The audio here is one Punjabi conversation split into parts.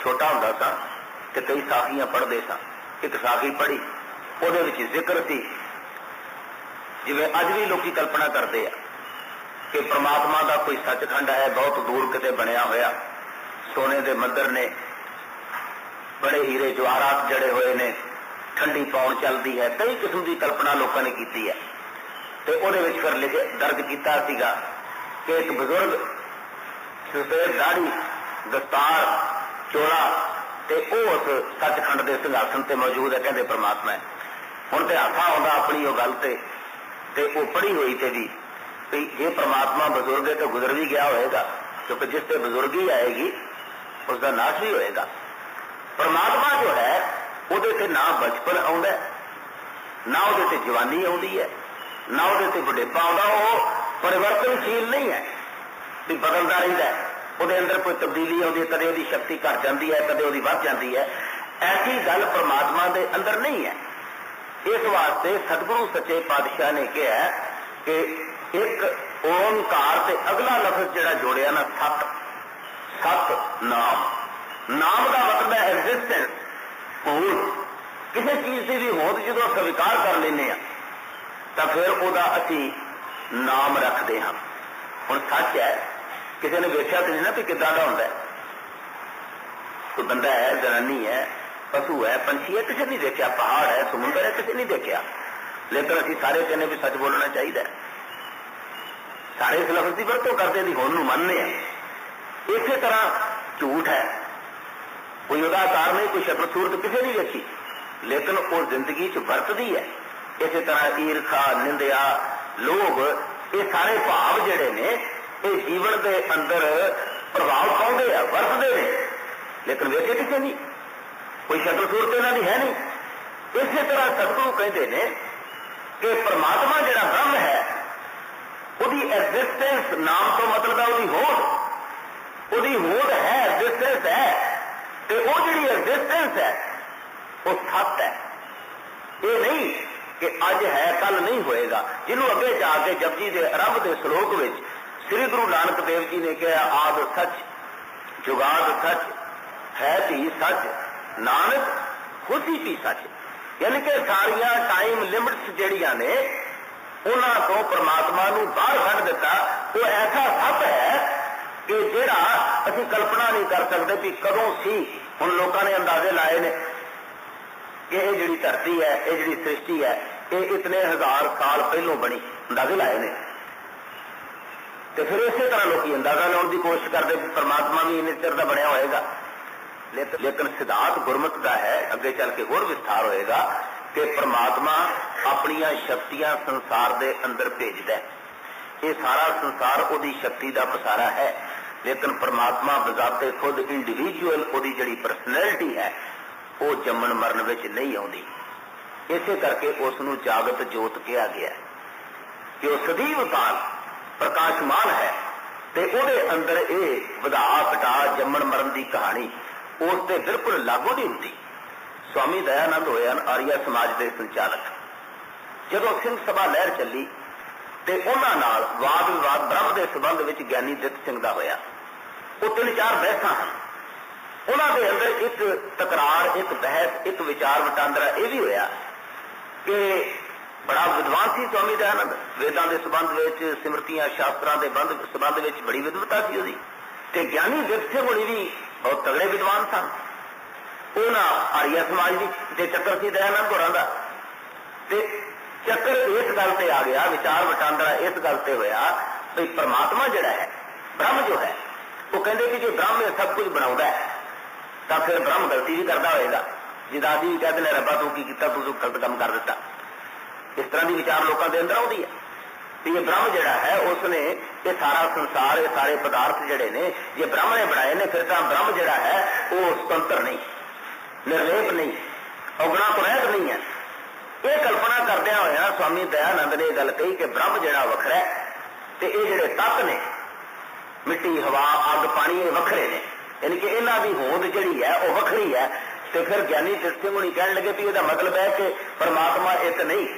ਛੋਟਾ ਹੁੰਦਾ ਸਾਂ ਤੇ ਕਈ ਸਾਖੀਆਂ ਪੜ੍ਹਦੇ ਸਾਂ, ਇੱਕ ਸਾਖੀ ਪੜ੍ਹੀ, ਉਹਦੇ ਵਿੱਚ ਜ਼ਿਕਰ ਸੀ। ਜਿਵੇਂ ਅੱਜ ਵੀ ਲੋਕੀ ਕਲਪਨਾ ਕਰਦੇ ਆ ਕਿ ਪ੍ਰਮਾਤਮਾ ਦਾ ਕੋਈ ਸੱਚਖੰਡ ਹੈ, ਬਹੁਤ ਦੂਰ ਕਿਤੇ ਬਣਿਆ ਹੋਇਆ। ਸੋਨੇ ਦੇ ਮੰਦਰ ਨੇ, ਬੜੇ ਹੀਰੇ ਜਵਾਹਰਾਤ ਜੜੇ ਹੋਏ ਨੇ, ਠੰਡੀ ਪੌਣ ਚੱਲਦੀ ਹੈ, ਕਈ ਕਿਸਮ ਦੀ ਕਲਪਨਾ ਲੋਕਾਂ ਨੇ ਕੀਤੀ ਹੈ। ਤੇ ਉਹਦੇ ਵਿੱਚ ਫਿਰ ਲਿਖੇ, ਦਰਜ ਕੀਤਾ ਸੀਗਾ ਕਿ ਇੱਕ ਬਜ਼ੁਰਗ ਸਫੇਦ ਦਾੜੀ, ਦਸਤਾਰ ਚੋਲਾ ਤੇ ਉਹ ਉਸ ਸੱਚਖੰਡ ਦੇ ਸਿੰਘਾਸਨ ਤੇ ਮੌਜੂਦ ਹੈ, ਕਹਿੰਦੇ ਪ੍ਰਮਾਤਮਾ ਹੈ। ਹੁਣ ਤੇ ਹਾਸਾ ਆਉਂਦਾ ਆਪਣੀ ਉਹ ਗੱਲ ਤੇ ਤੇ ਉਹ ਪੜੀ ਹੋਈ ਤੇ ਵੀ ਵੀ ਇਹ ਪ੍ਰਮਾਤਮਾ ਬਜ਼ੁਰਗ ਹੈ ਤੇ ਗੁਜ਼ਰ ਵੀ ਗਿਆ ਹੋਏਗਾ, ਕਿਉਂਕਿ ਜਿਸ ਤੇ ਬਜ਼ੁਰਗੀ ਆਏਗੀ ਉਸ ਦਾ ਨਾਸ਼ ਵੀ ਹੋਏਗਾ। ਪ੍ਰਮਾਤਮਾ ਜੋ ਹੈ, ਉਹਦੇ ਤੇ ਨਾ ਬਚਪਨ ਆਉਂਦਾ ਨਾ ਉਹਦੇ ਤੇ ਜਵਾਨੀ ਆਉਂਦੀ ਹੈ, ਨਾ ਉਹਦੇ ਤੇ ਬੁਢੇਪਾ ਆਉਂਦਾ, ਉਹ ਪਰਿਵਰਤਨਸ਼ੀਲ ਨਹੀਂ ਹੈ, ਵੀ ਬਦਲਦਾ ਰਹਿੰਦਾ ਹੈ। ਉਹਦੇ ਅੰਦਰ ਕੋਈ ਤਬਦੀਲੀ ਆਉਂਦੀ ਹੈ, ਕਦੇ ਉਹਦੀ ਸ਼ਕਤੀ ਘਟ ਜਾਂਦੀ ਹੈ, ਕਦੇ ਉਹਦੀ ਵੱਧ ਜਾਂਦੀ ਹੈ। ਐਸੀ ਗੱਲ ਪਰਮਾਤਮਾ ਦੇ ਅੰਦਰ ਨਹੀਂ ਹੈ। ਇਸ ਵਾਸਤੇ ਸਤਿਗੁਰੂ ਸੱਚੇ ਪਾਤਸ਼ਾਹ ਨੇ ਕਿਹਾ ਕਿ ਇੱਕ ਓੰਕਾਰ ਤੇ ਅਗਲਾ ਲਫ਼ਜ਼ ਜਿਹੜਾ ਜੋੜਿਆ ਨਾ, ਸਤ। ਸਤ ਨਾਮ। ਨਾਮ ਦਾ ਮਤਲਬ ਹੈ ਐਗਜ਼ਿਸਟੈਂਸ ਹੋਂਦ ਕਿਸੇ ਚੀਜ਼ ਦੀ ਵੀ ਹੋਂਦ ਜਦੋਂ ਸਵੀਕਾਰ ਕਰ ਲੈਂਦੇ ਆ ਤਾਂ ਫਿਰ ਉਹਦਾ ਅਸੀਂ ਨਾਮ ਰੱਖਦੇ ਹਾਂ। ਹੁਣ ਸੱਚ ਹੈ ਕਿਸੇ ਨੇ ਵੇਖਿਆ ਤੇ ਨਹੀਂ ਨਾ ਵੀ ਕਿੱਦਾਂ ਦਾ ਹੁੰਦਾ ਕੋਈ ਬੰਦਾ ਹੈ, ਜਨਾਨੀ ਹੈ, ਪਸ਼ੂ ਹੈ, ਪੰਛੀ ਹੈ, ਕਿਸੇ ਨਹੀਂ ਦੇਖਿਆ, ਪਹਾੜ ਹੈ, ਸਮੁੰਦਰ ਹੈ, ਕਿਸੇ ਨਹੀਂ ਦੇਖਿਆ। ਲੇਕਿਨ ਅਸੀਂ ਸਾਰੇ ਕਹਿੰਦੇ ਵੀ ਸੱਚ ਬੋਲਣਾ ਚਾਹੀਦਾ ਸਾਰੇ ਇਸ ਲਫ਼ਜ਼ ਦੀ ਵਰਤੋਂ ਕਰਦੇ ਦੀ ਹੋਣ ਨੂੰ ਮੰਨਦੇ ਆ ਇਸੇ ਤਰ੍ਹਾਂ ਝੂਠ ਹੈ। ਕੋਈ ਉਹਦਾ ਆਕਾਰ ਨਹੀਂ, ਕੋਈ ਸ਼ਕਲ ਸੂਰਤ ਕਿਸੇ ਨਹੀਂ ਵੇਖੀ। ਲੇਕਿਨ ਉਹ ਜ਼ਿੰਦਗੀ 'ਚ ਵਰਤਦੀ ਹੈ। ਇਸੇ ਤਰ੍ਹਾਂ ਈਰਖਾ, ਨਿੰਦਿਆ, ਲੋਭ, ਇਹ ਸਾਰੇ ਭਾਵ ਜਿਹੜੇ ਨੇ ਇਹ ਜੀਵਨ ਦੇ ਅੰਦਰ ਪ੍ਰਭਾਵ ਪਾਉਂਦੇ ਆ, ਵਰਤਦੇ ਨੇ। ਲੇਕਿਨ ਵੇਖੇ ਕਿਸੇ ਨਹੀਂ। ਕੋਈ ਸ਼ਕਲ ਸੂਰਤ ਇਹਨਾਂ ਦੀ ਹੈ ਨਹੀਂ। ਇਸੇ ਤਰ੍ਹਾਂ ਸਤਿਗੁਰੂ ਕਹਿੰਦੇ ਨੇ ਕਿ ਪ੍ਰਮਾਤਮਾ ਜਿਹੜਾ ਬ੍ਰਹਮ ਹੈ, ਉਹਦੀ ਐਗਜ਼ਿਸਟੈਂਸ ਨਾਮ ਤੋਂ ਮਤਲਬ ਹੈ ਉਹਦੀ ਹੋਂਦ। ਉਹਦੀ ਹੋਂਦ ਹੈ ਐਗਜ਼ਿਸਟੈਂਸ ਹੈ। ਤੇ ਉਹ ਜਿਹੜੀ ਐਗਜ਼ਿਸਟੈਂਸ ਹੈ, ਉਹ ਸੱਤ ਹੈ। ਇਹ ਨਹੀਂ ਕਿ ਅੱਜ ਹੈ ਕੱਲ ਨਹੀਂ ਹੋਏਗਾ। ਜਿਹਨੂੰ ਅੱਗੇ ਜਾ ਕੇ ਜਪਜੀ ਦੇ ਆਰੰਭ ਦੇ ਸ਼ਲੋਕ ਵਿੱਚ ਸ੍ਰੀ ਗੁਰੂ ਨਾਨਕ ਦੇਵ ਜੀ ਨੇ ਕਿਹਾ, ਆਦ ਸੱਚ, ਜੁਗਾਦ ਸੱਚ, ਹੈ ਵੀ ਸੱਚ, ਨਾਨਕ ਖੁਦ ਹੀ ਵੀ ਸੱਚ। ਯਾਨੀ ਕਿ ਸਾਰੀਆਂ ਟਾਈਮ ਲਿਮਿਟਸ ਜਿਹੜੀਆਂ ਨੇ, ਉਹਨਾਂ ਤੋਂ ਪ੍ਰਮਾਤਮਾ ਨੂੰ ਬਾਹਰ ਕੱਢ ਦਿੱਤਾ। ਉਹ ਐਸਾ ਸੱਪ ਹੈ ਕਿ ਜਿਹੜਾ ਅਸੀਂ ਕਲਪਨਾ ਨਹੀਂ ਕਰ ਸਕਦੇ ਵੀ ਕਦੋਂ ਸੀ, ਹੁਣ ਲੋਕਾਂ ਨੇ ਅੰਦਾਜ਼ੇ ਲਾਏ ਨੇ ਕਿ ਇਹ ਜਿਹੜੀ ਧਰਤੀ ਹੈ, ਇਹ ਜਿਹੜੀ ਸ੍ਰਿਸ਼ਟੀ ਹੈ, ਇਹ ਇਤਨੇ ਹਜ਼ਾਰ ਸਾਲ ਪਹਿਲੋਂ ਬਣੀ, ਅੰਦਾਜ਼ੇ ਲਾਏ ਨੇ। ਤੇ ਫਿਰ ਇਸੇ ਤਰ੍ਹਾਂ ਲੋਕੀ ਅੰਦਾਜ਼ਾ ਲਾਉਣ ਦੀ ਕੋਸ਼ਿਸ਼ ਕਰਦੇ ਵੀ ਪਰਮਾਤਮਾ ਵੀ ਇੰਨੇ ਚਿਰ ਦਾ ਬਣਿਆ ਹੋਏਗਾ। ਲੇਕਿਨ ਸਿਧਾਂਤ ਗੁਰਮਤ ਦਾ ਹੈ, ਅੱਗੇ ਚੱਲ ਕੇ ਹੋਰ ਵਿਸਥਾਰ ਹੋਏਗਾ ਕਿ ਪਰਮਾਤਮਾ ਆਪਣੀਆਂ ਸ਼ਕਤੀਆਂ ਸੰਸਾਰ ਦੇ ਅੰਦਰ ਭੇਜਦਾ ਹੈ। ਇਹ ਸਾਰਾ ਸੰਸਾਰ ਉਹਦੀ ਸ਼ਕਤੀ ਦਾ ਪਸਾਰਾ ਹੈ। ਲੇਕਿਨ ਪਰਮਾਤਮਾ ਬਜ਼ਾਤੇ ਖੁਦ ਇੰਡੀਵਿਜੂਅਲ ਉਹਦੀ ਜਿਹੜੀ ਪਰਸਨੈਲਿਟੀ ਹੈ, ਉਹ ਜੰਮਣ ਮਰਨ ਵਿੱਚ ਨਹੀਂ ਆਉਂਦੀ। ਇਸੇ ਕਰਕੇ ਉਸ ਨੂੰ ਜਾਗਤ ਜੋਤ ਕਿਹਾ ਗਿਆ ਕਿ ਉਹ ਸਦੀਵ ਕਾਲ ਪ੍ਰਕਾਸ਼ਮਾਨ ਹੈ ਤੇ ਉਹਦੇ ਅੰਦਰ ਇਹ ਵਧਾ ਘਟਾ ਜੰਮਣ ਮਰਨ ਦੀ ਕਹਾਣੀ ਉਸ ਤੇ ਬਿਲਕੁਲ ਲਾਗੂ ਨਹੀਂ ਹੁੰਦੀ। ਸਵਾਮੀ ਦਇਆਨੰਦ ਹੋਏ ਹਨ ਆਰੀਆ ਸਮਾਜ ਦੇ ਸੰਚਾਲਕ। ਜਦੋਂ ਸਿੰਘ ਸਭਾ ਲਹਿਰ ਚੱਲੀ ਤੇ ਉਹਨਾਂ ਨਾਲ ਵਾਦ ਵਿਵਾਦ ਬ੍ਰਹਮ ਦੇ ਸੰਬੰਧ ਵਿੱਚ ਗਿਆਨੀ ਦਿੱਤ ਸਿੰਘ ਦਾ ਹੋਇਆ। ਉਹ ਤਿੰਨ ਚਾਰ ਬਹਿਸਾਂ ਹਨ। ਉਹਨਾਂ ਦੇ ਅੰਦਰ ਇੱਕ ਤਕਰਾਰ, ਇੱਕ ਬਹਿਸ, ਇੱਕ ਵਿਚਾਰ ਵਟਾਂਦਰਾ ਇਹ ਵੀ ਹੋਇਆ ਕਿ ਬੜਾ ਵਿਦਵਾਨ ਸੀ ਸਵਾਮੀ ਦਇਆਨੰਦ। ਵੇਦਾਂ ਦੇ ਸੰਬੰਧ ਵਿੱਚ, ਸਿਮਰਤੀਆਂ, ਸ਼ਾਸਤਰਾਂ ਦੇ ਬੰਦ ਸੰਬੰਧ ਵਿੱਚ ਬੜੀ ਵਿਦਵਤਾ ਸੀ ਉਹਦੀ। ਤੇ ਗਿਆਨੀ ਦਿੱਤ ਹੋਣੀ ਵੀ ਬਹੁਤ ਤਗੜੇ ਵਿਦਵਾਨ ਸਨ। ਉਹਨਾਂ ਆਰੀਆ ਸਮਾਜ ਦੀ ਦੇ ਚੱਕਰ ਸੀ ਦਇਆਨੰਦ ਹੋਰਾਂ ਦਾ। ਤੇ ਚੱਕਰ ਇਸ ਗੱਲ ਤੇ ਆ ਗਿਆ, ਵਿਚਾਰ ਵਟਾਂਦਰਾ ਇਸ ਗੱਲ ਤੇ ਹੋਇਆ ਵੀ ਪਰਮਾਤਮਾ ਜਿਹੜਾ ਹੈ, ਬ੍ਰਹਮ ਜੋ ਹੈ, ਉਹ ਕਹਿੰਦੇ ਕਿ ਜੇ ਬ੍ਰਹਮ ਇਹ ਸਭ ਕੁਝ ਬਣਾਉਂਦਾ ਹੈ, ਤਾਂ ਫਿਰ ਬ੍ਰਹਮ ਗਲਤੀ ਵੀ ਕਰਦਾ ਹੋਏਗਾ। ਜਿੱਦਾਂ ਅਸੀਂ ਵੀ ਕਹਿੰਦੇ ਨੇ ਰੱਬਾ ਤੂੰ ਕੀ ਕੀਤਾ, ਤੂੰ ਗਲਤ ਕੰਮ ਕਰ ਦਿੱਤਾ। ਇਸ ਤਰ੍ਹਾਂ ਦੀ ਵਿਚਾਰ ਲੋਕਾਂ ਦੇ ਅੰਦਰ ਆਉਂਦੀ ਹੈ ਤੇ ਇਹ ਬ੍ਰਹਮ ਜਿਹੜਾ ਹੈ ਉਸ ਨੇ ਇਹ ਸਾਰਾ ਸੰਸਾਰ, ਇਹ ਸਾਰੇ ਪਦਾਰਥ ਜਿਹੜੇ ਨੇ, ਜੇ ਬ੍ਰਹਮ ਨੇ ਬਣਾਏ ਨੇ, ਫਿਰ ਤਾਂ ਬ੍ਰਹਮ ਜਿਹੜਾ ਹੈ, ਉਹ ਸੁਤੰਤਰ ਨਹੀਂ, ਨਿਰਲੇਪ ਨਹੀਂ, ਔਗਣਾ ਤੋਂ ਰਹਿਤ ਨਹੀਂ ਹੈ। ਇਹ ਕਲਪਨਾ ਕਰਦਿਆਂ ਹੋਇਆ ਸਵਾਮੀ ਦਇਆਨੰਦ ਨੇ ਇਹ ਗੱਲ ਕਹੀ ਕਿ ਬ੍ਰਹਮ ਜਿਹੜਾ ਵੱਖਰਾ ਹੈ ਤੇ ਇਹ ਜਿਹੜੇ ਤੱਤ ਨੇ, ਮਿੱਟੀ, ਹਵਾ, ਅੱਗ, ਪਾਣੀ, ਇਹ ਵੱਖਰੇ ਨੇ। ਯਾਨੀ ਕਿ ਇਹਨਾਂ ਦੀ ਹੋਂਦ ਜਿਹੜੀ ਹੈ, ਉਹ ਵੱਖਰੀ ਹੈ। ਤੇ ਫਿਰ ਗਿਆਨੀ ਸਿੰਘ ਹੁਣੀ ਕਹਿਣ ਲੱਗੇ ਵੀ ਇਹਦਾ ਮਤਲਬ ਹੈ ਕਿ ਪਰਮਾਤਮਾ ਇੱਕ ਨਹੀਂ।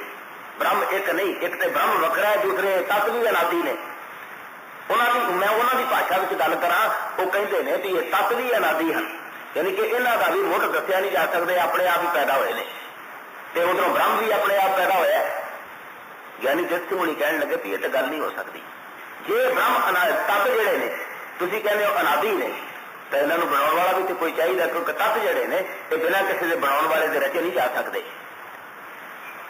ਬ੍ਰਹਮ ਇੱਕ ਨਹੀਂ, ਇੱਕ ਤੇ ਬ੍ਰਹਮ ਵੱਖਰਾ ਹੈ, ਦੂਸਰੇ ਤੱਤ ਵੀ ਅਨਾਦੀ ਨੇ। ਉਹਨਾਂ ਦੀ ਮੈਂ ਉਹਨਾਂ ਦੀ ਭਾਸ਼ਾ ਵਿੱਚ ਗੱਲ ਕਰਾਂ, ਉਹ ਕਹਿੰਦੇ ਨੇ ਵੀ ਇਹ ਤੱਤ ਵੀ ਅਨਾਦੀ ਹਨ। ਯਾਨੀ ਕਿ ਇਹਨਾਂ ਦਾ ਵੀ ਮੁੱਢ ਦੱਸਿਆ ਨਹੀਂ ਜਾ ਸਕਦੇ, ਆਪਣੇ ਆਪ ਹੀ ਪੈਦਾ ਹੋਏ ਨੇ। ਤੇ ਉਧਰੋਂ ਬ੍ਰਹਮ ਵੀ ਆਪਣੇ ਆਪ ਪੈਦਾ ਹੋਇਆ ਹੈ। ਗਿਆਨੀ ਹੁਣੀ ਕਹਿਣ ਲੱਗੇ ਵੀ ਇਹ ਤਾਂ ਗੱਲ ਨਹੀਂ ਹੋ ਸਕਦੀ। ਜੇ ਬ੍ਰਹਮ ਅਨਾਦ ਤੱਤ ਜਿਹੜੇ ਨੇ, ਤੁਸੀਂ ਕਹਿੰਦੇ ਹੋ ਅਨਾਦੀ ਨੇ, ਤਾਂ ਇਹਨਾਂ ਨੂੰ ਬਣਾਉਣ ਵਾਲਾ ਵੀ ਤੇ ਕੋਈ ਚਾਹੀਦਾ ਕਿਉਂਕਿ ਤੱਤ ਜਿਹੜੇ ਨੇ, ਇਹ ਬਿਨਾਂ ਕਿਸੇ ਦੇ ਬਣਾਉਣ ਵਾਲੇ ਦੇ ਰਚੇ ਨਹੀਂ ਜਾ ਸਕਦੇ।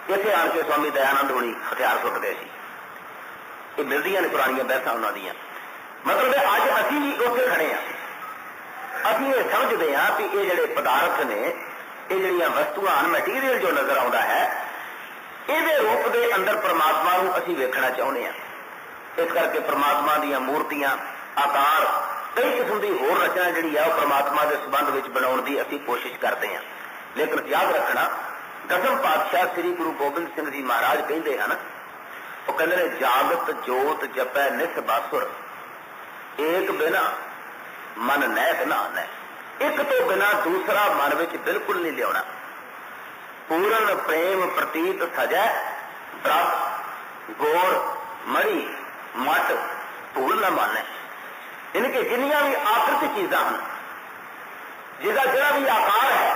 ਇੱਥੇ ਆਣ ਕੇ ਸਵਾਮੀ ਦਇਆਨੰਦ ਹੁਣੀ ਹਥਿਆਰ ਸੁੱਟ ਗਏ ਸੀ। ਇਹ ਮਿਲਦੀਆਂ ਨੇ ਪੁਰਾਣੀਆਂ ਬਹਿਸਾਂ ਉਹਨਾਂ ਦੀਆਂ। ਮਤਲਬ ਹੈ ਅੱਜ ਅਸੀਂ ਵੀ ਉੱਥੇ ਖੜੇ ਆ ਅਸੀਂ ਇਹ ਸਮਝਦੇ ਹਾਂ ਕਿ ਇਹ ਜਿਹੜੇ ਪਦਾਰਥ ਨੇ, ਇਹ ਜਿਹੜੀਆਂ ਵਸਤੂਆਂ ਹਨ ਮਟੀਰੀਅਲ ਜੋ ਨਜ਼ਰ ਆਉਂਦਾ ਹੈ, ਇਹਦੇ ਰੂਪ ਦੇ ਅੰਦਰ ਪ੍ਰਮਾਤਮਾ ਨੂੰ ਅਸੀਂ ਵੇਖਣਾ ਚਾਹੁੰਦੇ ਹਾਂ। ਇਸ ਕਰਕੇ ਪ੍ਰਮਾਤਮਾ ਦੀਆਂ ਮੂਰਤੀਆਂ, ਆਕਾਰ, ਕਈ ਕਿਸਮ ਦੀ ਹੋਰ ਰਚਨਾ ਜਿਹੜੀ ਆ ਉਹ ਪ੍ਰਮਾਤਮਾ ਦੇ ਸੰਬੰਧ ਵਿੱਚ ਬਣਾਉਣ ਦੀ ਅਸੀਂ ਕੋਸ਼ਿਸ਼ ਕਰਦੇ ਹਾਂ। ਲੇਕਿਨ ਯਾਦ ਰੱਖਣਾ ਦਸਮ ਪਾਤਸ਼ਾਹ ਸ੍ਰੀ ਗੁਰੂ ਗੋਬਿੰਦ ਸਿੰਘ ਜੀ ਮਹਾਰਾਜ ਕਹਿੰਦੇ ਹਨ, ਉਹ ਕਹਿੰਦੇ ਨੇ, ਜਾਗਤ ਜੋਤ ਜਪੈ ਨਿਸ ਬਾਸੁਰ, ਏਕ ਬਿਨਾ ਮਨ ਨੈਕ ਨਾ ਨੈ ਇੱਕ ਤੋਂ ਬਿਨਾ ਦੂਸਰਾ ਮਨ ਵਿੱਚ ਬਿਲਕੁਲ ਨਹੀਂ ਲਿਆਉਣਾ। ਪੂਰਨ ਪ੍ਰੇਮ ਪ੍ਰਤੀਤ ਸਜੈ ਬ੍ਰਤ ਗੋਰ ਮੜੀ ਮਟ ਭੂਲ ਨਾ ਮੰਨੈ। ਇਨ ਜਿੰਨੀਆਂ ਵੀ ਆਕ੍ਰਿਤ ਚੀਜ਼ਾਂ ਹਨ, ਜਿਹਦਾ ਜਿਹੜਾ ਵੀ ਆਕਾਰ ਹੈ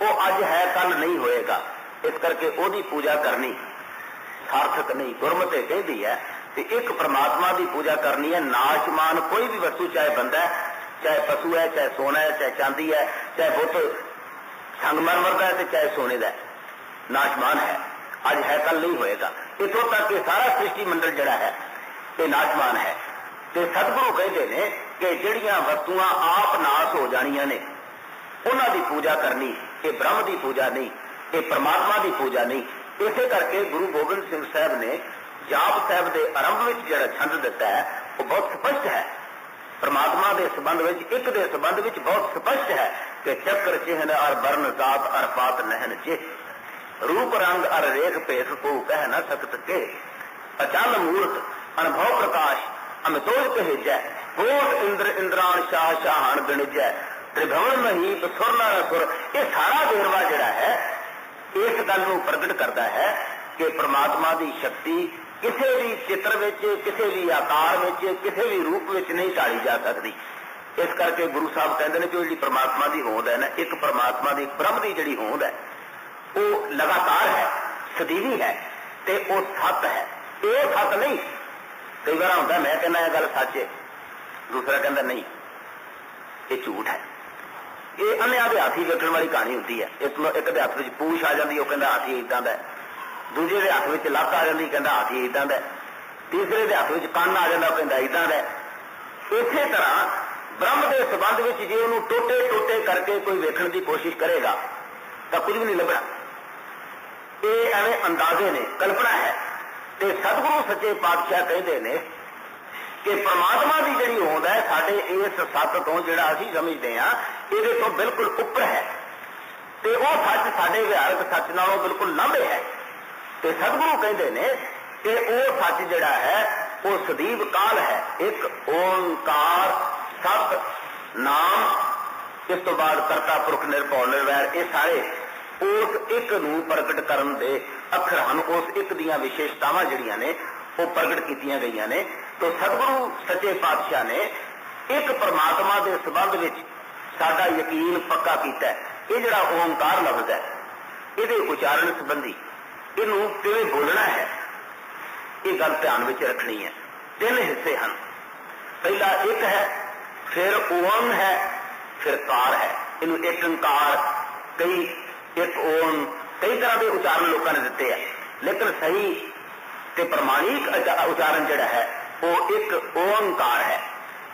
ਉਹ ਅੱਜ ਹੈ ਕੱਲ ਨਹੀਂ ਹੋਏਗਾ। ਇਸ ਕਰਕੇ ਉਹਦੀ ਪੂਜਾ ਕਰਨੀ ਸਾਰਥਕ ਨਹੀਂ, ਗੁਰਮਤਿ ਕਹਿੰਦੀ ਹੈ ਕਿ ਇੱਕ ਪ੍ਰਮਾਤਮਾ ਦੀ ਪੂਜਾ ਕਰਨੀ ਹੈ, ਨਾਸ਼ਮਾਨ ਕੋਈ ਵੀ ਵਸਤੂ, ਚਾਹੇ ਬੰਦਾ ਹੈ, ਚਾਹੇ ਪਸ਼ੂ ਹੈ, ਚਾਹੇ ਸੋਨਾ ਹੈ, ਚਾਹੇ ਚਾਂਦੀ ਹੈ, ਚਾਹੇ ਬੁੱਤ, ਸੰਗਮਰਮਰ ਦਾ ਹੈ ਤੇ ਚਾਹੇ ਸੋਨੇ ਦਾ ਹੈ। ਹੈ, ਅੱਜ ਹੈ ਕੱਲ ਨਹੀਂ ਹੋਏਗਾ। ਇਥੋਂ ਤੱਕ ਕਿ ਸਾਰਾ ਸ੍ਰਿਸ਼ਟੀ ਮੰਡਲ ਜਿਹੜਾ ਹੈ, ਇਹ ਨਾਚਮਾਨ ਹੈ। ਤੇ ਸਤਿਗੁਰੂ ਕਹਿੰਦੇ ਨੇ ਕਿ ਜਿਹੜੀਆਂ ਵਸਤੂਆਂ ਆਪ ਨਾਸ਼ ਹੋ ਜਾਣੀਆਂ ਨੇ, ਉਹਨਾਂ ਦੀ ਪੂਜਾ ਕਰਨੀ ਇਹ ਬ੍ਰਹਮ ਦੀ ਪੂਜਾ ਨਹੀਂ, ਇਹ ਪ੍ਰਮਾਤਮਾ ਦੀ ਪੂਜਾ ਨਹੀਂ। ਇਸੇ ਕਰਕੇ ਗੁਰੂ ਗੋਬਿੰਦ ਸਿੰਘ ਸਾਹਿਬ ਨੇ ਜਾਪ ਸਾਹਿਬ ਦੇ ਆਰੰਭ ਵਿੱਚ ਜਿਹੜਾ ਛੰਦ ਦਿੱਤਾ ਹੈ, ਉਹ ਬਹੁਤ ਸਪਸ਼ਟ ਹੈ। ਪ੍ਰਮਾਤਮਾ ਦੇ ਸੰਬੰਧ ਵਿੱਚ, ਇੱਕ ਦੇ ਸੰਬੰਧ ਵਿੱਚ ਬਹੁਤ ਸਪਸ਼ਟ ਹੈ ਕਿ ਚੱਕਰ ਚਿਹਨ ਅਰ ਬਰਨ ਜ਼ਾਤ ਅਰ ਪਾਤ ਨਹਿਨ ਚਿਹ। ਰੂਪ ਰੰਗ ਅਰ ਰੇਖ ਭੇਖ ਕੋ ਕਹਿ ਨਾ ਸਕਤ ਕੇ। ਅਚਲ ਮੂਰਤ, ਅਨਭਵ ਪ੍ਰਕਾਸ਼ ਅਮਿਤੋਜ ਕਹਿਜੈ ਕੋਟ ਇੰਦਰ ਇੰਦਰਾਨ ਸ਼ਾਹ ਸ਼ਾਹਣ ਗਣਿਜੈ ਤ੍ਰਿਭਵਨ ਮਹੀਪ ਸੁਰ ਨਰ ਇਹ ਸਾਰਾ ਵੇਰਵਾ ਜਿਹੜਾ ਹੈ, ਇਸ ਗੱਲ ਨੂੰ ਪ੍ਰਗਟ ਕਰਦਾ ਹੈ ਕਿ ਪ੍ਰਮਾਤਮਾ ਦੀ ਸ਼ਕਤੀ ਕਿਸੇ ਵੀ ਚਿੱਤਰ ਵਿੱਚ, ਕਿਸੇ ਵੀ ਆਕਾਰ ਵਿੱਚ, ਕਿਸੇ ਵੀ ਰੂਪ ਵਿੱਚ ਨਹੀਂ ਢਾਲੀ ਜਾ ਸਕਦੀ। ਇਸ ਕਰਕੇ ਗੁਰੂ ਸਾਹਿਬ ਕਹਿੰਦੇ ਨੇ ਕਿ ਜਿਹੜੀ ਪ੍ਰਮਾਤਮਾ ਦੀ ਹੋਂਦ ਹੈ ਨਾ, ਇੱਕ ਪ੍ਰਮਾਤਮਾ ਦੀ, ਬ੍ਰਹਮ ਦੀ ਜਿਹੜੀ ਹੋਂਦ ਹੈ, ਉਹ ਲਗਾਤਾਰ ਹੈ, ਸਦੀਵੀ ਹੈ ਤੇ ਉਹ ਸੱਤ ਹੈ। ਇਹ ਸੱਤ ਨਹੀਂ। ਕਈ ਵਾਰ ਹੁੰਦਾ, ਮੈਂ ਕਹਿੰਦਾ ਇਹ ਗੱਲ ਸੱਚ ਹੈ। ਦੂਸਰਾ ਕਹਿੰਦਾ ਨਹੀਂ, ਇਹ ਝੂਠ ਹੈ। ਇਹ ਅਨਿਆਂ ਦੇ ਹਾਥੀ ਵੇਖਣ ਵਾਲੀ ਕਹਾਣੀ ਹੁੰਦੀ ਹੈ। ਇੱਕ ਨੂੰ ਇੱਕ ਦੇ ਹੱਥ ਵਿੱਚ ਪੂਛ ਆ ਜਾਂਦੀ ਉਹ ਕਹਿੰਦਾ ਹਾਥੀ ਇਦਾਂ ਦਾ ਦੂਜੇ ਦੇ ਹੱਥ ਵਿੱਚ ਲੱਤ ਆ ਜਾਂਦੀ, ਕਹਿੰਦਾ ਹਾਥੀ ਇਦਾਂ ਦਾ ਤੀਸਰੇ ਦੇ ਹੱਥ ਵਿੱਚ ਕੰਨ ਆ ਜਾਂਦਾ, ਉਹ ਕਹਿੰਦਾ ਇਦਾਂ ਦਾ ਇਸੇ ਤਰ੍ਹਾਂ ਬ੍ਰਹਮ ਦੇ ਸੰਬੰਧ ਵਿੱਚ ਜੇ ਉਹਨੂੰ ਟੋਟੇ ਟੋਟੇ ਕਰਕੇ ਕੋਈ ਵੇਖਣ ਦੀ ਕੋਸ਼ਿਸ਼ ਕਰੇਗਾ, ਤਾਂ ਕੁਝ ਵੀ ਨਹੀਂ ਲੱਭਣਾ। ਇਹ ਐਵੇਂ ਅੰਦਾਜ਼ੇ ਨੇ, ਕਲਪਨਾ ਹੈ। ਤੇ ਸਤਿਗੁਰੂ ਸੱਚੇ ਪਾਤਸ਼ਾਹ ਕਹਿੰਦੇ ਨੇ ਕਿ ਪ੍ਰਮਾਤਮਾ ਦੀ ਜਿਹੜੀ ਹੋਂਦ ਹੈ, ਸਾਡੇ ਇਸ ਸੱਤ ਤੋਂ ਜਿਹੜਾ ਅਸੀਂ ਸਮਝਦੇ ਹਾਂ ਇਹਦੇ ਤੋਂ ਬਿਲਕੁਲ ਉੱਪਰ ਹੈ। ਤੇ ਉਹ ਸੱਚ ਸਾਡੇ ਵਿਹਾਰਕ ਸੱਚ ਨਾਲੋਂ ਬਿਲਕੁਲ ਲਾਂਭੇ ਹੈ। ਤੇ ਸਤਿਗੁਰੂ ਕਹਿੰਦੇ ਨੇ ਕਿ ਉਹ ਸੱਚ ਜਿਹੜਾ ਹੈ, ਉਹ ਸਦੀਵ ਕਾਲ ਹੈ। ਇੱਕ ਓੰਕਾਰ ਸਤ ਨਾਮ, ਇਸ ਤੋਂ ਬਾਅਦ ਕਰਤਾ ਪੁਰਖ ਨਿਰਭਉ ਨਿਰਵੈਰ, ਇਹ ਸਾਰੇ ਉਸ ਇੱਕ ਨੂੰ ਪ੍ਰਗਟ ਕਰਨ ਦੇ ਅੱਖਰ ਹਨ। ਉਸ ਇੱਕ ਦੀਆਂ ਵਿਸ਼ੇਸ਼ਤਾਵਾਂ ਜਿਹੜੀਆਂ ਨੇ, ਉਹ ਪ੍ਰਗਟ ਕੀਤੀਆਂ ਗਈਆਂ ਨੇ। ਤੋਂ ਸਤਿਗੁਰੂ ਸੱਚੇ ਪਾਤਸ਼ਾਹ ਨੇ ਇੱਕ ਪਰਮਾਤਮਾ ਦੇ ਸੰਬੰਧ ਵਿੱਚ ਸਾਡਾ ਯਕੀਨ ਪੱਕਾ ਕੀਤਾ ਹੈ। ਇਹ ਜਿਹੜਾ ਓੰਕਾਰ ਲਫ਼ਜ਼ ਹੈ, ਇਹਦੇ ਉਚਾਰਨ ਸੰਬੰਧੀ ਇਹਨੂੰ ਕਿਵੇਂ ਬੋਲਣਾ ਹੈ, ਇਹ ਗੱਲ ਧਿਆਨ ਵਿੱਚ ਰੱਖਣੀ ਹੈ। ਤਿੰਨ ਹਿੱਸੇ ਹਨ। ਪਹਿਲਾ ਇੱਕ ਹੈ, ਫਿਰ ਓਮ ਹੈ, ਫਿਰ ਕਾਰ ਹੈ। ਇਹਨੂੰ ਇੱਕ ਓੰਕਾਰ ਕਈ ਇੱਕ ਓਮ ਕਈ ਤਰ੍ਹਾਂ ਦੇ ਉਚਾਰਨ ਲੋਕਾਂ ਨੇ ਦਿੱਤੇ ਆ। ਲੇਕਿਨ ਸਹੀ ਤੇ ਪ੍ਰਮਾਣਿਕ ਉਚਾਰਨ ਜਿਹੜਾ ਹੈ, ਉਹ ਇੱਕ ਓੰਕਾਰ ਹੈ।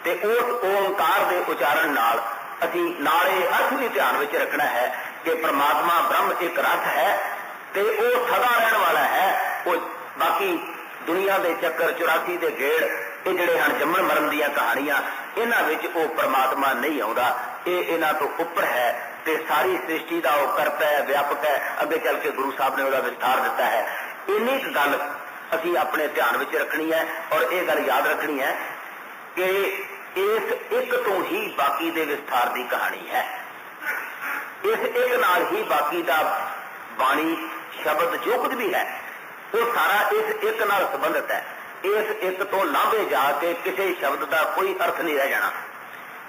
ਤੇ ਉਸ ਓੰਕਾਰ ਦੇ ਉਚਾਰਨ ਨਾਲ ਅਸੀਂ ਨਾਲੇ ਅਰਥ ਵੀ ਧਿਆਨ ਵਿੱਚ ਰੱਖਣਾ ਹੈ ਕਿ ਪ੍ਰਮਾਤਮਾ ਬ੍ਰਹਮ ਇੱਕ ਰਸ ਹੈ ਤੇ ਉਹ ਸਦਾ ਰਹਿਣ ਵਾਲਾ ਹੈ। ਉਹ ਬਾਕੀ ਦੁਨੀਆ ਦੇ ਚੱਕਰ 84 ਦੇ ਗੇੜ, ਇਹ ਜਿਹੜੇ ਹਨ ਜੰਮਣ ਮਰਨ ਦੀਆਂ ਕਹਾਣੀਆਂ, ਇਹਨਾਂ ਵਿੱਚ ਉਹ ਪ੍ਰਮਾਤਮਾ ਨਹੀਂ ਆਉਂਦਾ। ਇਹ ਇਹਨਾਂ ਤੋਂ ਉੱਪਰ ਹੈ ਤੇ ਸਾਰੀ ਸ੍ਰਿਸ਼ਟੀ ਦਾ ਉਹ ਕਰਤਾ ਹੈ, ਵਿਆਪਕ ਹੈ, ਅੱਗੇ ਚੱਲ ਕੇ ਗੁਰੂ ਸਾਹਿਬ ਨੇ ਉਹਦਾ ਵਿਸਥਾਰ ਦਿੱਤਾ ਹੈ। ਇੰਨੀ ਕੁ ਗੱਲ ਅਸੀਂ ਆਪਣੇ ਧਿਆਨ ਵਿੱਚ ਰੱਖਣੀ ਹੈ ਔਰ ਇਹ ਗੱਲ ਯਾਦ ਰੱਖਣੀ ਹੈ ਕਿ ਇਸ ਇੱਕ ਤੋਂ ਹੀ ਬਾਕੀ ਦੇ ਵਿਸਥਾਰ ਦੀ ਕਹਾਣੀ ਹੈ। ਇਸ ਇੱਕ ਨਾਲ ਹੀ ਬਾਕੀ ਦਾ ਬਾਣੀ, ਸ਼ਬਦ, ਜੋ ਕੁਝ ਵੀ ਹੈ, ਉਹ ਸਾਰਾ ਇਸ ਇੱਕ ਨਾਲ ਸੰਬੰਧਿਤ ਹੈ। ਇਸ ਇੱਕ ਤੋਂ ਲਾਂਭੇ ਜਾ ਕੇ ਕਿਸੇ ਸ਼ਬਦ ਦਾ ਕੋਈ ਅਰਥ ਨਹੀਂ ਰਹਿ ਜਾਣਾ।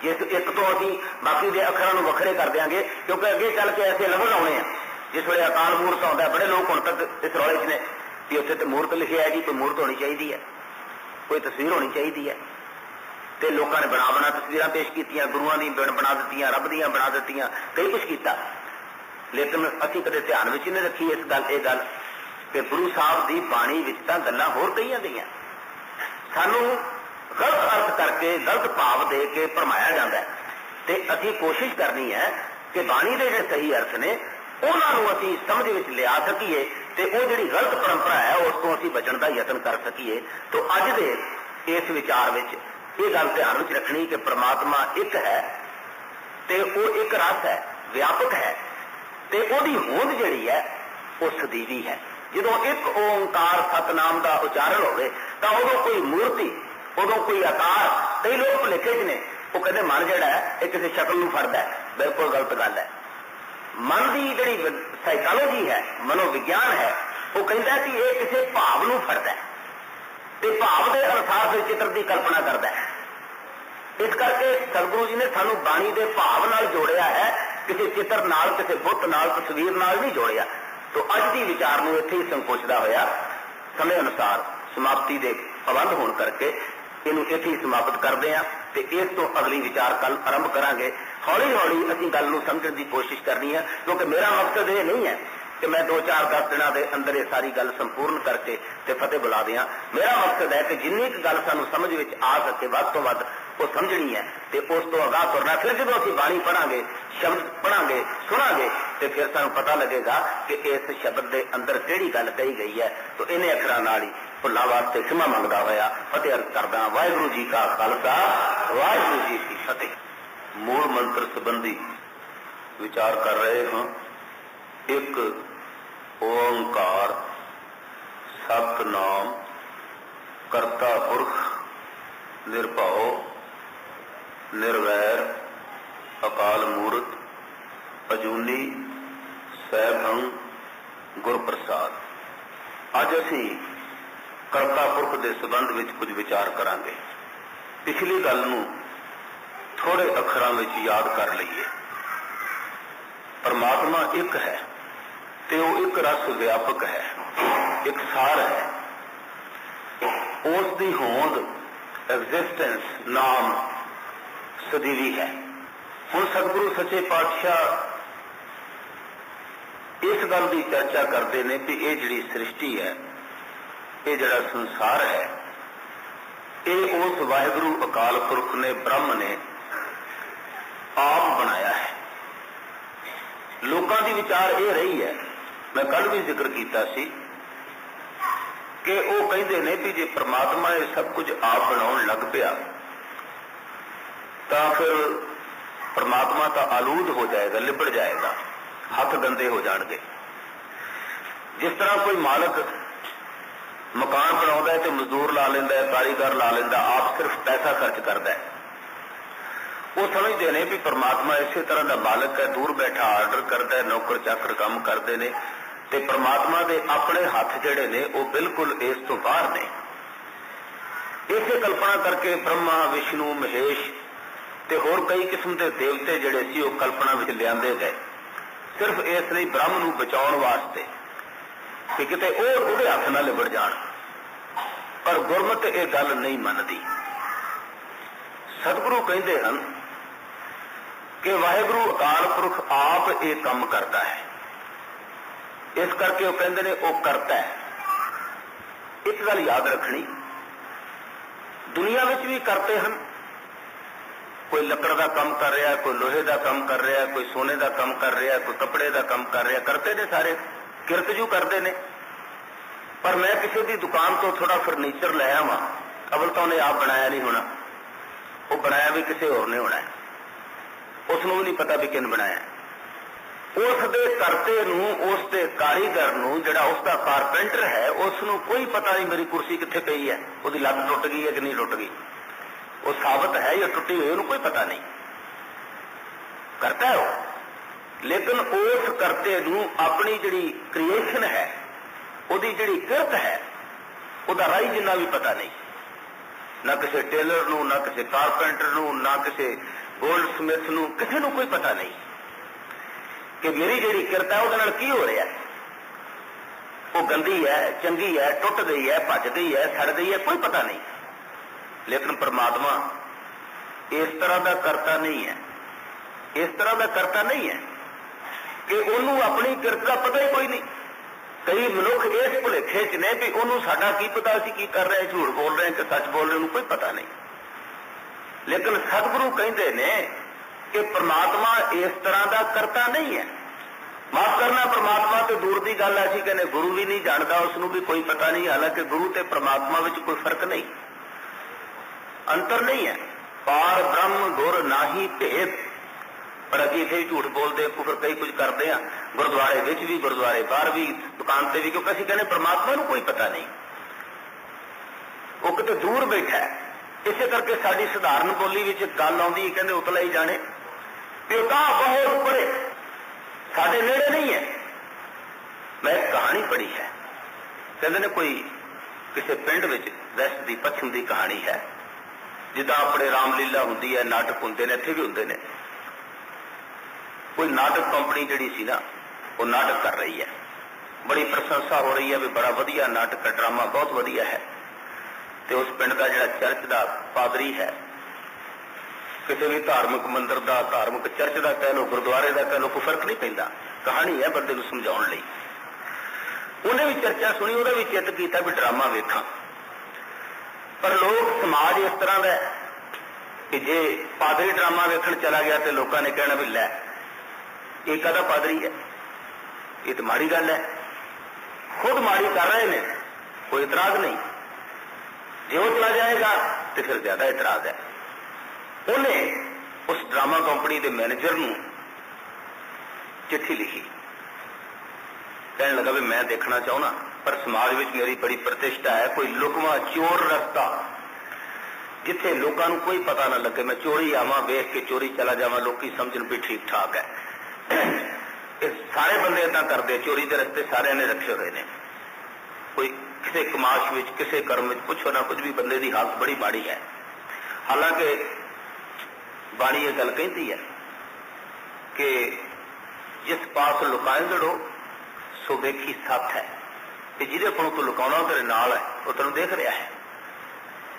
ਜਿਸ ਇੱਕ ਤੋਂ ਅਸੀਂ ਬਾਕੀ ਦੇ ਅੱਖਰਾਂ ਨੂੰ ਵੱਖਰੇ ਕਰ ਦਿਆਂਗੇ, ਕਿਉਂਕਿ ਅੱਗੇ ਚੱਲ ਕੇ ਐਸੇ ਲਫ਼ਜ਼ ਆਉਣੇ ਆ। ਜਿਸ ਵੇਲੇ ਅਕਾਲ ਮੂਰਤ ਆਉਂਦਾ, ਬੜੇ ਲੋਕ ਹੁਣ ਤੱਕ ਇਸ ਰੌਲੇ 'ਚ ਨੇ ਕਿ ਉੱਥੇ ਤੇ ਮੂਰਤ ਲਿਖਿਆ ਹੈ ਜੀ ਕੋਈ ਮੂਰਤ ਹੋਣੀ ਚਾਹੀਦੀ ਹੈ, ਕੋਈ ਤਸਵੀਰ ਹੋਣੀ ਚਾਹੀਦੀ ਹੈ। ਤੇ ਲੋਕਾਂ ਨੇ ਬਣਾ ਬਣਾ ਤਸਵੀਰਾਂ ਪੇਸ਼ ਕੀਤੀਆਂ, ਗੁਰੂਆਂ ਦੀ ਬਣ ਬਣਾ ਦਿੱਤੀਆਂ, ਰੱਬ ਦੀਆਂ ਬਣਾ ਦਿੱਤੀਆਂ, ਕਈ ਕੁਝ ਕੀਤਾ। ਲੇਕਿਨ ਅਸੀਂ ਕਦੇ ਧਿਆਨ ਵਿੱਚ ਨਹੀਂ ਰੱਖੀ ਇਸ ਗੱਲ, ਇਹ ਗੱਲ ਕਿ ਗੁਰੂ ਸਾਹਿਬ ਦੀ ਬਾਣੀ ਵਿੱਚ ਤਾਂ ਗੱਲਾਂ ਹੋਰ ਕਈਆਂ ਗਈਆਂ। ਸਾਨੂੰ ਗਲਤ ਅਰਥ ਕਰਕੇ, ਗਲਤ ਭਾਵ ਦੇ ਕੇ ਭਰਮਾਇਆ ਜਾਂਦਾ ਤੇ ਅਸੀਂ ਕੋਸ਼ਿਸ਼ ਕਰਨੀ ਹੈ ਕਿ ਬਾਣੀ ਦੇ ਜਿਹੜੇ ਸਹੀ ਅਰਥ ਨੇ, ਉਹਨਾਂ ਨੂੰ ਅਸੀਂ ਸਮਝ ਵਿੱਚ ਲਿਆ ਸਕੀਏ ਤੇ ਉਹ ਜਿਹੜੀ ਗਲਤ ਪਰੰਪਰਾ ਹੈ, ਉਸ ਤੋਂ ਅਸੀਂ ਬਚਣ ਦਾ ਯਤਨ ਕਰ ਸਕੀਏ। ਤੋਂ ਅੱਜ ਦੇ ਇਸ ਵਿਚਾਰ ਵਿੱਚ ਇਹ ਗੱਲ ਧਿਆਨ ਵਿੱਚ ਰੱਖਣੀ ਕਿ ਪ੍ਰਮਾਤਮਾ ਇੱਕ ਹੈ ਤੇ ਉਹ ਇੱਕ ਰਸ ਹੈ, ਵਿਆਪਕ ਹੈ ਤੇ ਉਹਦੀ ਹੋਂਦ ਜਿਹੜੀ ਹੈ, ਉਹ ਸਦੀਵੀ ਹੈ। ਜਦੋਂ ਇੱਕ ਓੰਕਾਰ ਸਤਨਾਮ ਦਾ ਉਚਾਰਨ ਹੋਵੇ, ਤਾਂ ਉਦੋਂ ਕੋਈ ਮੂਰਤੀ, ਉਦੋਂ ਕੋਈ ਆਕਾਰ, ਕਈ ਲੋਕ ਭੁਲੇਖੇ ਨੇ, ਉਹ ਕਹਿੰਦੇ ਮਨ ਜਿਹੜਾ ਹੈ, ਇਹ ਕਿਸੇ ਸ਼ਕਲ ਨੂੰ ਫੜਦਾ ਹੈ, ਬਿਲਕੁਲ ਗਲਤ ਗੱਲ ਹੈ। ਮਨ ਦੀ ਜਿਹੜੀ ਸਾਈਕੋਲੋਜੀ ਹੈ, ਮਨੋਵਿਗਿਆਨ ਹੈ, ਉਹ ਕਹਿੰਦਾ ਕਿ ਇਹ ਕਿਸੇ ਭਾਵ ਨੂੰ ਫੜਦਾ ਹੈ ਤੇ ਭਾਵ ਦੇ ਅਨੁਸਾਰ ਫਿਰ ਚਿੱਤਰ ਦੀ ਕਲਪਨਾ ਕਰਦਾ ਹੈ। ਇਸ ਕਰਕੇ ਸਤਿਗੁਰੂ ਜੀ ਨੇ ਸਾਨੂੰ ਬਾਣੀ ਦੇ ਭਾਵ ਨਾਲ ਜੋੜਿਆ ਹੈ, ਕਿਸੇ ਚਿੱਤਰ ਨਾਲ, ਕਿਸੇ ਬੁੱਤ ਨਾਲ, ਤਸਵੀਰ ਨਾਲ ਨਹੀਂ ਜੋੜਿਆ। ਤੋਂ ਅੱਜ ਦੀ ਵਿਚਾਰ ਨੂੰ ਇੱਥੇ ਹੀ ਸੰਕੋਚਦਾ ਹੋਇਆ ਸਮੇਂ ਅਨੁਸਾਰ ਸਮਾਪਤੀ ਦੇ ਪਾਬੰਦ ਹੋਣ ਕਰਕੇ ਇਹਨੂੰ ਇੱਥੇ ਹੀ ਸਮਾਪਤ ਕਰਦੇ ਹਾਂ ਤੇ ਇਸ ਤੋਂ ਅਗਲੀ ਵਿਚਾਰ ਕੱਲ ਆਰੰਭ ਕਰਾਂਗੇ। ਹੌਲੀ ਹੌਲੀ ਅਸੀਂ ਗੱਲ ਨੂੰ ਸਮਝਣ ਦੀ ਕੋਸ਼ਿਸ਼ ਕਰਨੀ ਹੈ, ਕਿਉਂਕਿ ਮੇਰਾ ਮਕਸਦ ਇਹ ਨਹੀਂ ਹੈ ਕਿ ਮੈਂ 2-4 10 ਦਿਨਾਂ ਦੇ ਅੰਦਰ ਇਹ ਸਾਰੀ ਗੱਲ ਸੰਪੂਰਨ ਕਰਕੇ ਤੇ ਫਤਿਹ ਬੁਲਾ ਦਿਆਂ। ਮੇਰਾ ਮਕਸਦ ਹੈ ਕਿ ਜਿੰਨੀ ਕੁ ਗੱਲ ਸਾਨੂੰ ਸਮਝ ਵਿੱਚ ਆ ਸਕੇ, ਵੱਧ ਤੋਂ ਵੱਧ ਉਹ ਸਮਝਣੀ ਹੈ ਤੇ ਉਸ ਤੋਂ ਅਗਾਹ ਤੁਰਨਾ ਫਿਰ ਜਦੋਂ ਅਸੀਂ ਬਾਣੀ ਪੜਾਂਗੇ ਸ਼ਬਦ ਪੜਾਂਗੇ ਸੁਣਾਂਗੇ, ਤੇ ਫਿਰ ਸਾਨੂੰ ਪਤਾ ਲੱਗੇਗਾ ਕਿ ਇਸ ਸ਼ਬਦ ਦੇ ਅੰਦਰ ਕਿਹੜੀ ਗੱਲ ਕਹੀ ਗਈ ਹੈ। ਤਾਂ ਇਹਨੇ ਅੱਖਰਾਂ ਨਾਲ ਹੀ ਭੁੱਲਾਂ ਵਾਸਤੇ ਖਿਮਾ ਮੰਗਦਾ ਹੋਇਆ ਫਤਿਹ ਅਰਜ਼ ਕਰਦਾ ਵਾਹਿਗੁਰੂ ਜੀ ਕਾ ਖਾਲਸਾ, ਵਾਹਿਗੁਰੂ ਜੀ ਕੀ ਫਤਿਹ। ਮੂਲ ਮੰਤਰ ਸੰਬੰਧੀ ਵਿਚਾਰ ਕਰ ਰਹੇ ਹਾਂ। ਇੱਕ ਓੰਕਾਰ, ਸਤਨਾਮ, ਕਰਤਾ ਪੁਰਖ, ਨਿਰਭਉ ਨਿਰਵੈਰ, ਅਕਾਲ ਮੂਰਤ, ਅਜੂਨੀ, ਸੈਭੰ ਗੁਰ ਪ੍ਰਸਾਦ ਅੱਜ ਅਸੀਂ ਕਰਤਾ ਪੁਰਖ ਦੇ ਸੰਬੰਧ ਵਿੱਚ ਕੁਝ ਵਿਚਾਰ ਕਰਾਂਗੇ। ਪਿਛਲੀ ਗੱਲ ਨੂੰ ਥੋੜੇ ਅੱਖਰਾਂ ਵਿੱਚ ਯਾਦ ਕਰ ਲਈਏ। ਪਰਮਾਤਮਾ ਇੱਕ ਹੈ ਤੇ ਉਹ ਇੱਕ ਰਸ ਵਿਆਪਕ ਹੈ, ਇੱਕ ਸਾਰ ਹੈ। ਉਸ ਦੀ ਹੋਂਦ ਐਗਜ਼ਿਸਟੈਂਸ ਨਾਮ ਸਦੀਵੀ ਹੈ। ਹੁਣ ਸਤਿਗੁਰੂ ਸੱਚੇ ਪਾਤਸ਼ਾਹ ਇਸ ਗੱਲ ਦੀ ਚਰਚਾ ਕਰਦੇ ਨੇ ਕਿ ਇਹ ਜਿਹੜੀ ਸ੍ਰਿਸ਼ਟੀ ਹੈ, ਇਹ ਜਿਹੜਾ ਸੰਸਾਰ ਹੈ, ਇਹ ਉਸ ਵਾਹਿਗੁਰੂ ਅਕਾਲ ਪੁਰਖ ਨੇ, ਬ੍ਰਹਮ ਨੇ ਆਪ ਬਣਾਇਆ ਹੈ। ਲੋਕਾਂ ਦੀ ਵਿਚਾਰ ਇਹ ਰਹੀ ਹੈ, ਮੈਂ ਕੱਲ ਵੀ ਜ਼ਿਕਰ ਕੀਤਾ ਸੀ, ਕਿ ਉਹ ਕਹਿੰਦੇ ਨੇ ਕਿ ਜੇ ਪ੍ਰਮਾਤਮਾ ਇਹ ਸਭ ਕੁਝ ਆਪ ਬਣਾਉਣ ਲੱਗ ਪਿਆ ਤਾਂ ਫਿਰ ਪ੍ਰਮਾਤਮਾ ਤਾਂ ਆਲੂਦ ਹੋ ਜਾਏਗਾ, ਲਿਬੜ ਜਾਏਗਾ, ਹੱਥ ਗੰਦੇ ਹੋ ਜਾਣਗੇ। ਜਿਸ ਤਰ੍ਹਾਂ ਕੋਈ ਮਾਲਕ ਮਕਾਨ ਬਣਾਉਂਦਾ ਹੈ ਤੇ ਮਜ਼ਦੂਰ ਲਾ ਲੈਂਦਾ ਹੈ, ਕਾਰੀਗਰ ਲਾ ਲੈਂਦਾ, ਆਪ ਸਿਰਫ ਪੈਸਾ ਖਰਚ ਕਰਦਾ ਹੈ। ਉਹ ਸਮਝਦੇ ਨੇ ਵੀ ਪ੍ਰਮਾਤਮਾ ਇਸੇ ਤਰ੍ਹਾਂ ਦਾ ਮਾਲਕ ਹੈ, ਦੂਰ ਬੈਠਾ ਆਰਡਰ ਕਰਦਾ ਹੈ, ਨੌਕਰ ਚਾਕਰ ਕੰਮ ਕਰਦੇ ਨੇ ਤੇ ਪ੍ਰਮਾਤਮਾ ਦੇ ਆਪਣੇ ਹੱਥ ਜਿਹੜੇ ਨੇ, ਉਹ ਬਿਲਕੁਲ ਇਸ ਤੋਂ ਬਾਹਰ ਨੇ। ਇਸੇ ਕਲਪਨਾ ਕਰਕੇ ਬ੍ਰਹਮਾ, ਵਿਸ਼ਨੂੰ, ਮਹੇਸ਼ ਤੇ ਹੋਰ ਕਈ ਕਿਸਮ ਦੇ ਦੇਵਤੇ ਜਿਹੜੇ ਸੀ ਉਹ ਕਲਪਨਾ ਵਿੱਚ ਲਿਆਂਦੇ ਗਏ। ਸਿਰਫ ਇਸ ਲਈ ਬ੍ਰਹਮ ਨੂੰ ਬਚਾਉਣ ਵਾਸਤੇ ਕਿ ਕਿਤੇ ਉਹ ਉਹਦੇ ਹੱਥ ਨਾਲ ਲਿਬੜ ਜਾਣ। ਪਰ ਗੁਰਮਤ ਇਹ ਗੱਲ ਨਹੀਂ ਮੰਨਦੀ। ਸਤਿਗੁਰੂ ਕਹਿੰਦੇ ਹਨ ਕਿ ਵਾਹਿਗੁਰੂ ਅਕਾਲ ਪੁਰਖ ਆਪ ਇਹ ਕੰਮ ਕਰਦਾ ਹੈ। ਇਸ ਕਰਕੇ ਉਹ ਕਹਿੰਦੇ ਨੇ ਉਹ ਕਰਤਾ ਹੈ। ਇੱਕ ਗੱਲ ਯਾਦ ਰੱਖਣੀ। ਦੁਨੀਆ ਵਿੱਚ ਵੀ ਕਰਤੇ ਹਨ। ਕੋਈ ਲੱਕੜ ਦਾ ਕੰਮ ਕਰ ਰਿਹਾ, ਕੋਈ ਲੋਹੇ ਦਾ ਕੰਮ ਕਰ ਰਿਹਾ, ਕੋਈ ਸੋਨੇ ਦਾ ਕੰਮ ਕਰ ਰਿਹਾ, ਕੋਈ ਕੱਪੜੇ ਦਾ ਕੰਮ ਕਰ ਰਿਹਾ, ਕਰਤੇ ਨੇ ਸਾਰੇ ਕਿਰਤਜੂ ਕਰਦੇ ਨੇ। ਪਰ ਮੈਂ ਕਿਸੇ ਦੀ ਦੁਕਾਨ ਤੋਂ ਥੋੜਾ ਫਰਨੀਚਰ ਲੈ ਆਵਾਂ ਅਵਲ ਤਾਂ ਉਹਨੇ ਆਪ ਬਣਾਇਆ ਨਹੀਂ ਹੋਣਾ। ਉਹ ਬਣਾਇਆ ਵੀ ਕਿਸੇ ਹੋਰ ਨੇ ਹੋਣਾ। ਉਸ ਨੂੰ ਵੀ ਨਹੀਂ ਪਤਾ ਵੀ ਕਿਨ ਬਣਾਇਆ। ਉਸ ਦੇ ਕਰਤੇ ਨੂੰ ਉਸ ਦੇ ਕਾਰੀਗਰ ਨੂੰ ਜਿਹੜਾ ਉਸ ਦਾ ਕਾਰਪੈਂਟਰ ਹੈ ਉਸ ਨੂੰ ਕੋਈ ਪਤਾ ਨਹੀਂ ਮੇਰੀ ਕੁਰਸੀ ਕਿੱਥੇ ਪਈ ਹੈ, ਉਹਦੀ ਲੱਤ ਟੁੱਟ ਗਈ ਹੈ ਕਿ ਨਹੀਂ ਟੁੱਟ ਗਈ। ਉਹ ਸਾਬਤ ਹੈ ਜਾਂ ਟੁੱਟੀ ਹੋਈ, ਉਹਨੂੰ ਕੋਈ ਪਤਾ ਨਹੀਂ। ਕਰਤਾ ਹੈ ਉਹ। ਲੇਕਿਨ ਉਸ ਕਰਤੇ ਨੂੰ ਆਪਣੀ ਜਿਹੜੀ ਕ੍ਰੀਏਸ਼ਨ ਹੈ, ਉਹਦੀ ਜਿਹੜੀ ਕਿਰਤ ਹੈ, ਉਹਦਾ ਰਾਈ ਜਿੰਨਾ ਵੀ ਪਤਾ ਨਹੀਂ। ਨਾ ਕਿਸੇ ਟੇਲਰ ਨੂੰ, ਨਾ ਕਿਸੇ ਕਾਰਪੈਂਟਰ ਨੂੰ, ਨਾ ਕਿਸੇ ਗੋਲਡ ਸਮਿਥ ਨੂੰ, ਕਿਸੇ ਨੂੰ ਕੋਈ ਪਤਾ ਨਹੀਂ ਕਿ ਮੇਰੀ ਜਿਹੜੀ ਕਿਰਤ ਹੈ, ਉਹਦੇ ਨਾਲ ਕੀ ਹੋ ਰਿਹਾ ਹੈ। ਉਹ ਗੰਦੀ ਹੈ, ਚੰਗੀ ਹੈ, ਟੁੱਟ ਗਈ ਹੈ, ਭੱਜ ਗਈ ਹੈ, ਸੜ ਗਈ ਹੈ, ਕੋਈ ਪਤਾ ਨਹੀਂ। ਲੇਕਿਨ ਪ੍ਰਮਾਤਮਾ ਇਸ ਤਰ੍ਹਾਂ ਦਾ ਕਰਤਾ ਨਹੀਂ ਹੈ। ਇਸ ਤਰ੍ਹਾਂ ਦਾ ਕਰਤਾ ਨਹੀਂ ਹੈ ਕਿ ਉਹਨੂੰ ਆਪਣੀ ਕਿਰਤ ਦਾ ਪਤਾ ਹੀ ਕੋਈ ਨਹੀਂ। ਕਈ ਮਨੁੱਖ ਇਸ ਭੁਲੇਖੇ 'ਚ ਨੇ ਵੀ ਉਹਨੂੰ ਸਾਡਾ ਕੀ ਪਤਾ ਅਸੀਂ ਕੀ ਕਰ ਰਹੇ, ਝੂਠ ਬੋਲ ਰਹੇ, ਕਿ ਸੱਚ ਬੋਲ ਰਹੇ, ਉਹਨੂੰ ਕੋਈ ਪਤਾ ਨਹੀਂ। ਲੇਕਿਨ ਸਤਿਗੁਰੂ ਕਹਿੰਦੇ ਨੇ ਕਿ ਪ੍ਰਮਾਤਮਾ ਇਸ ਤਰ੍ਹਾਂ ਦਾ ਕਰਤਾ ਨਹੀਂ ਹੈ। ਮਾਫ ਕਰਨਾ, ਪ੍ਰਮਾਤਮਾ ਤੇ ਦੂਰ ਦੀ ਗੱਲ ਹੈ ਅਸੀਂ ਕਹਿੰਦੇ ਗੁਰੂ ਵੀ ਨਹੀਂ ਜਾਣਦਾ ਉਸ ਨੂੰ ਵੀ ਕੋਈ ਪਤਾ ਨਹੀਂ। ਹਾਲਾਂਕਿ ਗੁਰੂ ਤੇ ਪ੍ਰਮਾਤਮਾ ਵਿੱਚ ਕੋਈ ਫ਼ਰਕ ਨਹੀਂ। ਅੰਤਰ ਨਹੀਂ ਹੈ। ਪਾਰ ਬ੍ਰਹਮ, ਗੁਰ ਨਾਹੀ, ਭੇਦ। ਪਰ ਅਸੀਂ ਇੱਥੇ ਝੂਠ ਬੋਲਦੇ, ਕੁਫਰ ਕਈ ਕੁਝ ਕਰਦੇ ਆ ਗੁਰਦੁਆਰੇ ਵਿੱਚ ਵੀ, ਗੁਰਦੁਆਰੇ ਬਾਹਰ ਵੀ, ਦੁਕਾਨ ਤੇ ਵੀ, ਕਿਉਂਕਿ ਅਸੀਂ ਕਹਿੰਦੇ ਪ੍ਰਮਾਤਮਾ ਨੂੰ ਕੋਈ ਪਤਾ ਨਹੀਂ। ਉਹ ਕਿਤੇ ਦੂਰ ਬੈਠਾ ਇਸੇ ਕਰਕੇ ਸਾਡੀ ਸਧਾਰਨ ਬੋਲੀ ਵਿੱਚ ਗੱਲ ਆਉਂਦੀ ਹੈ ਕਹਿੰਦੇ ਉਤਲਾ ਹੀ ਜਾਣੇ। ਵੀ ਉਹ ਤਾਂ ਬਹੁਤ ਉੱਪਰੇ ਸਾਡੇ ਨੇੜੇ ਨਹੀਂ ਹੈ। ਮੈਂ ਕਹਾਣੀ ਪੜ੍ਹੀ ਹੈ। ਕਹਿੰਦੇ ਨੇ ਕੋਈ ਕਿਸੇ ਪਿੰਡ ਵਿੱਚ ਵੈਸਟ ਦੀ ਪੱਛਮ ਦੀ ਕਹਾਣੀ ਹੈ। ਜਿੱਦਾਂ ਆਪਣੇ ਰਾਮਲੀਲਾ ਹੁੰਦੀ ਹੈ, ਨਾਟਕ ਹੁੰਦੇ ਨੇ, ਇੱਥੇ ਵੀ ਹੁੰਦੇ ਨੇ। ਕੋਈ ਨਾਟਕ ਕੰਪਨੀ ਜਿਹੜੀ ਸੀ ਨਾ, ਉਹ ਨਾਟਕ ਕਰ ਰਹੀ ਹੈ। ਬੜੀ ਪ੍ਰਸ਼ੰਸਾ ਹੋ ਰਹੀ ਹੈ ਵੀ ਬੜਾ ਵਧੀਆ ਨਾਟਕ ਹੈ, ਡਰਾਮਾ ਬਹੁਤ ਵਧੀਆ ਹੈ। ਤੇ ਉਸ ਪਿੰਡ ਦਾ ਜਿਹੜਾ ਚਰਚ ਦਾ ਪਾਦਰੀ ਹੈ, ਕਿਸੇ ਵੀ ਧਾਰਮਿਕ ਮੰਦਿਰ ਦਾ, ਧਾਰਮਿਕ ਚਰਚ ਦਾ ਕਹਿ ਲੋ ਗੁਰਦੁਆਰੇ ਦਾ ਕਹਿ ਲੋ ਕੋਈ ਫ਼ਰਕ ਨਹੀਂ ਪੈਂਦਾ। ਕਹਾਣੀ ਹੈ ਬੰਦੇ ਨੂੰ ਸਮਝਾਉਣ ਲਈ। ਉਹਨੇ ਵੀ ਚਰਚਾ ਸੁਣੀ, ਉਹਦਾ ਵੀ ਚਿੱਤ ਕੀਤਾ ਵੀ ਡਰਾਮਾ ਵੇਖਾਂ। ਪਰ ਲੋਕ, ਸਮਾਜ ਇਸ ਤਰ੍ਹਾਂ ਦਾ ਕਿ ਜੇ ਪਾਦਰੀ ਡਰਾਮਾ ਵੇਖਣ ਚਲਾ ਗਿਆ ਤੇ ਲੋਕਾਂ ਨੇ ਕਹਿਣਾ ਵੀ ਲੈ, ਇਹ ਕਦਾ ਪਾਦਰੀ ਹੈ? ਇਹ ਤਾਂ ਮਾੜੀ ਗੱਲ ਹੈ। ਖੁਦ ਮਾੜੀ ਕਰ ਰਹੇ ਨੇ, ਕੋਈ ਇਤਰਾਜ਼ ਨਹੀਂ। ਜੇ ਉਹ ਚਲਾ ਜਾਏਗਾ ਤੇ ਫਿਰ ਜ਼ਿਆਦਾ ਇਤਰਾਜ਼ ਹੈ। ਉਹਨੇ ਉਸ ਡਰਾਮਾ ਕੰਪਨੀ ਦੇ ਮੈਨੇਜਰ ਨੂੰ ਚਿੱਠੀ ਲਿਖੀ। ਕਹਿਣ ਲੱਗਾ ਵੀ ਮੈਂ ਦੇਖਣਾ ਚਾਹੁੰਦਾ। ਪਰ ਸਮਾਜ ਵਿੱਚ ਮੇਰੀ ਬੜੀ ਪ੍ਰਤਿਸ਼ਠਾ ਹੈ, ਕੋਈ ਲੁਕਵਾ ਚੋਰ ਰਸਤਾ। ਜਿੱਥੇ ਲੋਕਾਂ ਨੂੰ ਕੋਈ ਪਤਾ ਨਾ ਲੱਗੇ, ਮੈਂ ਚੋਰੀ ਆਵਾਂ, ਵੇਖ ਕੇ ਚੋਰੀ ਚਲਾ ਜਾਵਾਂ, ਲੋਕੀ ਸਮਝਣ ਵੀ ਠੀਕ ਠਾਕ ਹੈ। ਇਹ ਸਾਰੇ ਬੰਦੇ ਇਦਾਂ ਕਰਦੇ, ਚੋਰੀ ਦੇ ਰਸਤੇ ਸਾਰਿਆਂ ਨੇ ਰੱਖੇ ਹੋਏ ਨੇ। ਕੋਈ ਕਿਸੇ ਕਮਾਸ਼ ਵਿੱਚ, ਕਿਸੇ ਕਰਮ ਵਿੱਚ, ਪੁੱਛੋ ਨਾ ਕੁਝ ਵੀ ਬੰਦੇ ਦੀ ਹਾਲਤ ਬੜੀ ਮਾੜੀ ਹੈ। ਹਾਲਾਂਕਿ ਬਾਣੀ ਇਹ ਗੱਲ ਕਹਿੰਦੀ ਹੈ ਕਿ ਜਿਸ ਪਾਸ ਲੁਕਾਇੰਦੜੋ, ਸੋ ਵੇਖੀ ਸੱਤ ਹੈ। ਤੇ ਜਿਹਦੇ ਕੋਲੋਂ ਤੂੰ ਲੁਕਾਉਣਾ ਤੇਰੇ ਨਾਲ ਹੈ, ਉਹ ਤੈਨੂੰ ਦੇਖ ਰਿਹਾ ਹੈ।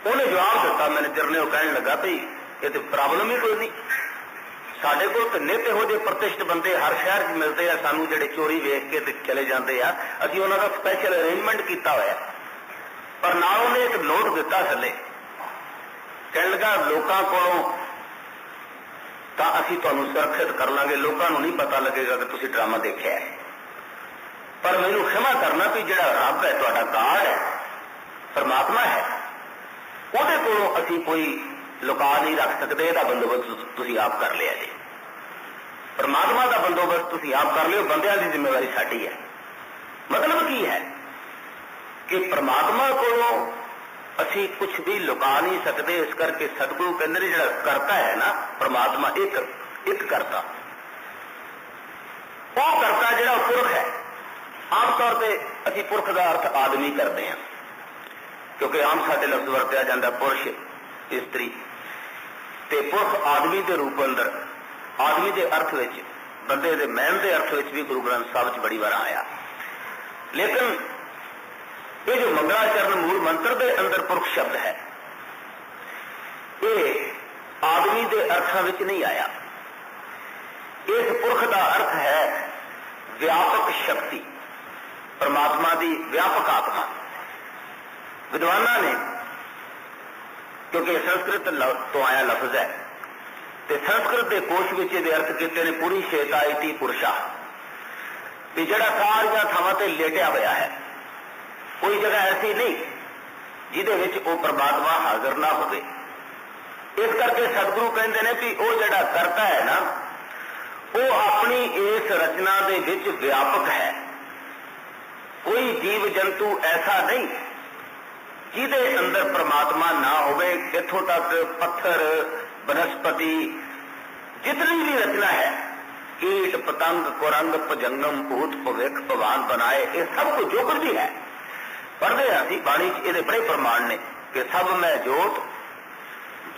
ਉਹਨੇ ਜਵਾਬ ਦਿੱਤਾ ਮੈਨੇਜਰ ਨੇ ਉਹ ਕਹਿਣ ਲੱਗਾ ਭਈ, ਇਹ ਤੇ ਪ੍ਰੋਬਲਮ ਹੀ ਕੋਈ ਨਹੀਂ। ਸਾਡੇ ਕੋਲ ਤਾਂ ਨਿੱਤ ਇਹੋ ਜਿਹੇ ਪ੍ਰਤਿਸ਼ਠ ਬੰਦੇ ਹਰ ਸ਼ਹਿਰ 'ਚ ਮਿਲਦੇ ਆ, ਸਾਨੂੰ ਜਿਹੜੇ ਚੋਰੀ ਵੇਖ ਕੇ ਤੇ ਚਲੇ ਜਾਂਦੇ ਆ, ਅਸੀਂ ਉਹਨਾਂ ਦਾ ਸਪੈਸ਼ਲ ਅਰੇਂਜਮੈਂਟ ਕੀਤਾ ਹੋਇਆ। ਪਰ ਨਾਲ ਉਹਨੇ ਇੱਕ ਨੋਟ ਦਿੱਤਾ ਥੱਲੇ। ਕਹਿਣ ਲੱਗਾ, ਲੋਕਾਂ ਕੋਲੋਂ ਤਾਂ ਅਸੀਂ ਤੁਹਾਨੂੰ ਸੁਰੱਖਿਅਤ ਕਰ ਲਾਂਗੇ, ਲੋਕਾਂ ਨੂੰ ਨਹੀਂ ਪਤਾ ਲੱਗੇਗਾ ਕਿ ਤੁਸੀਂ ਡਰਾਮਾ ਦੇਖਿਆ ਹੈ। ਪਰ ਮੈਨੂੰ ਖਿਮਾ ਕਰਨਾ ਵੀ ਜਿਹੜਾ ਰੱਬ ਹੈ, ਤੁਹਾਡਾ ਗਾਡ ਹੈ, ਪਰਮਾਤਮਾ ਹੈ। ਉਹਦੇ ਕੋਲੋਂ ਅਸੀਂ ਕੋਈ ਲੁਕਾ ਨਹੀਂ ਰੱਖ ਸਕਦੇ, ਇਹਦਾ ਬੰਦੋਬਸਤ ਤੁਸੀਂ ਆਪ ਕਰ ਲਿਆ ਜੀ। ਪਰਮਾਤਮਾ ਦਾ ਬੰਦੋਬਸਤ ਤੁਸੀਂ ਆਪ ਕਰ ਲਿਓ, ਬੰਦਿਆਂ ਦੀ ਜ਼ਿੰਮੇਵਾਰੀ ਸਾਡੀ ਹੈ। ਮਤਲਬ ਕੀ ਹੈ? ਕਿ ਪਰਮਾਤਮਾ ਕੋਲੋਂ ਅਸੀਂ ਕੁਝ ਵੀ ਲੁਕਾ ਨਹੀਂ ਸਕਦੇ, ਇਸ ਕਰਕੇ ਸਤਿਗੁਰੂ ਕਹਿੰਦੇ ਨੇ, ਜਿਹੜਾ ਕਰਤਾ ਹੈ ਨਾ, ਪਰਮਾਤਮਾ ਇੱਕ ਇੱਕ ਕਰਤਾ। ਉਹ ਕਰਤਾ ਜਿਹੜਾ ਪੁਰਖ ਹੈ। ਆਮ ਤੌਰ ਤੇ ਅਸੀਂ ਪੁਰਖ ਦਾ ਅਰਥ ਆਦਮੀ ਕਰਦੇ ਹਾਂ। ਕਿਉਂਕਿ ਆਮ ਸਾਡੇ ਲਫ਼ਜ਼ ਵਰਤਿਆ ਜਾਂਦਾ ਪੁਰਸ਼, ਇਸਤਰੀ। ਤੇ ਪੁਰਖ ਆਦਮੀ ਦੇ ਰੂਪ ਅੰਦਰ, ਆਦਮੀ ਦੇ ਅਰਥ ਵਿੱਚ, ਬੰਦੇ ਦੇ ਮਹਿਨ ਦੇ ਅਰਥ ਵਿੱਚ ਵੀ ਗੁਰੂ ਗ੍ਰੰਥ ਸਾਹਿਬ 'ਚ ਬੜੀ ਵਾਰ ਆਇਆ। ਲੇਕਿਨ ਇਹ ਜੋ ਮੰਗਲਾਚਰਨ ਮੂਲ ਮੰਤਰ ਦੇ ਅੰਦਰ ਪੁਰਖ ਸ਼ਬਦ ਹੈ, ਇਹ ਆਦਮੀ ਦੇ ਅਰਥਾਂ ਵਿੱਚ ਨਹੀਂ ਆਇਆ। ਇਸ ਪੁਰਖ ਦਾ ਅਰਥ ਹੈ ਵਿਆਪਕ ਸ਼ਕਤੀ। ਪਰਮਾਤਮਾ ਦੀ ਵਿਆਪਕ ਆਤਮਾ। ਵਿਦਵਾਨਾਂ ਨੇ, ਕਿਉਂਕਿ ਸੰਸਕ੍ਰਿਤ ਤੋਂ ਆਇਆ ਲਫ਼ਜ਼ ਹੈ, ਤੇ ਸੰਸਕ੍ਰਿਤ ਦੇ ਕੋਸ਼ ਵਿੱਚ ਇਹਦੇ ਅਰਥ ਕੀਤੇ ਨੇ ਪੂਰੀ ਸ਼ੇਤਾਇਤੀ ਪੁਰਸ਼ਾ। ਵੀ ਜਿਹੜਾ ਸਾਰੀਆਂ ਥਾਵਾਂ ਤੇ ਲੇਟਿਆ ਹੋਇਆ ਹੈ, ਕੋਈ ਜਗ੍ਹਾ ਐਸੀ ਨਹੀਂ ਜਿਹਦੇ ਵਿੱਚ ਉਹ ਪ੍ਰਮਾਤਮਾ ਹਾਜ਼ਰ ਨਾ ਹੋਵੇ। ਇਸ ਕਰਕੇ ਸਤਿਗੁਰੂ ਕਹਿੰਦੇ ਨੇ ਵੀ ਉਹ ਜਿਹੜਾ ਕਰਤਾ ਹੈ ਨਾ, ਉਹ ਆਪਣੀ ਇਸ ਰਚਨਾ ਦੇ ਵਿੱਚ ਵਿਆਪਕ ਹੈ। ਕੋਈ ਜੀਵ ਜੰਤੂ ਐਸਾ ਨਹੀਂ ਜਿਹਦੇ ਅੰਦਰ ਪ੍ਰਮਾਤਮਾ ਨਾ ਹੋਵੇ, ਇੱਥੋਂ ਤੱਕ ਪੱਥਰ, ਬਨਸਪਤੀ, ਜਿਤਨੀ ਵੀ ਰਚਨਾ ਹੈ, ਕੀਟ, ਪਤੰਗ, ਕੁਰੰਗ, ਭਜੰਗਮ, ਭੂਤ, ਭਵਿੱਖ, ਭਗਵਾਨ ਬਣਾਏ, ਇਹ ਸਭ ਕੁਝ ਜੋ ਕੁਝ ਵੀ ਹੈ। ਪੜਦੇ ਹਾਂ ਅਸੀਂ, ਬਾਣੀ 'ਚ ਇਹਦੇ ਬੜੇ ਪ੍ਰਮਾਣ ਨੇ ਕਿ ਸਭ ਮੈਂ ਜੋਤ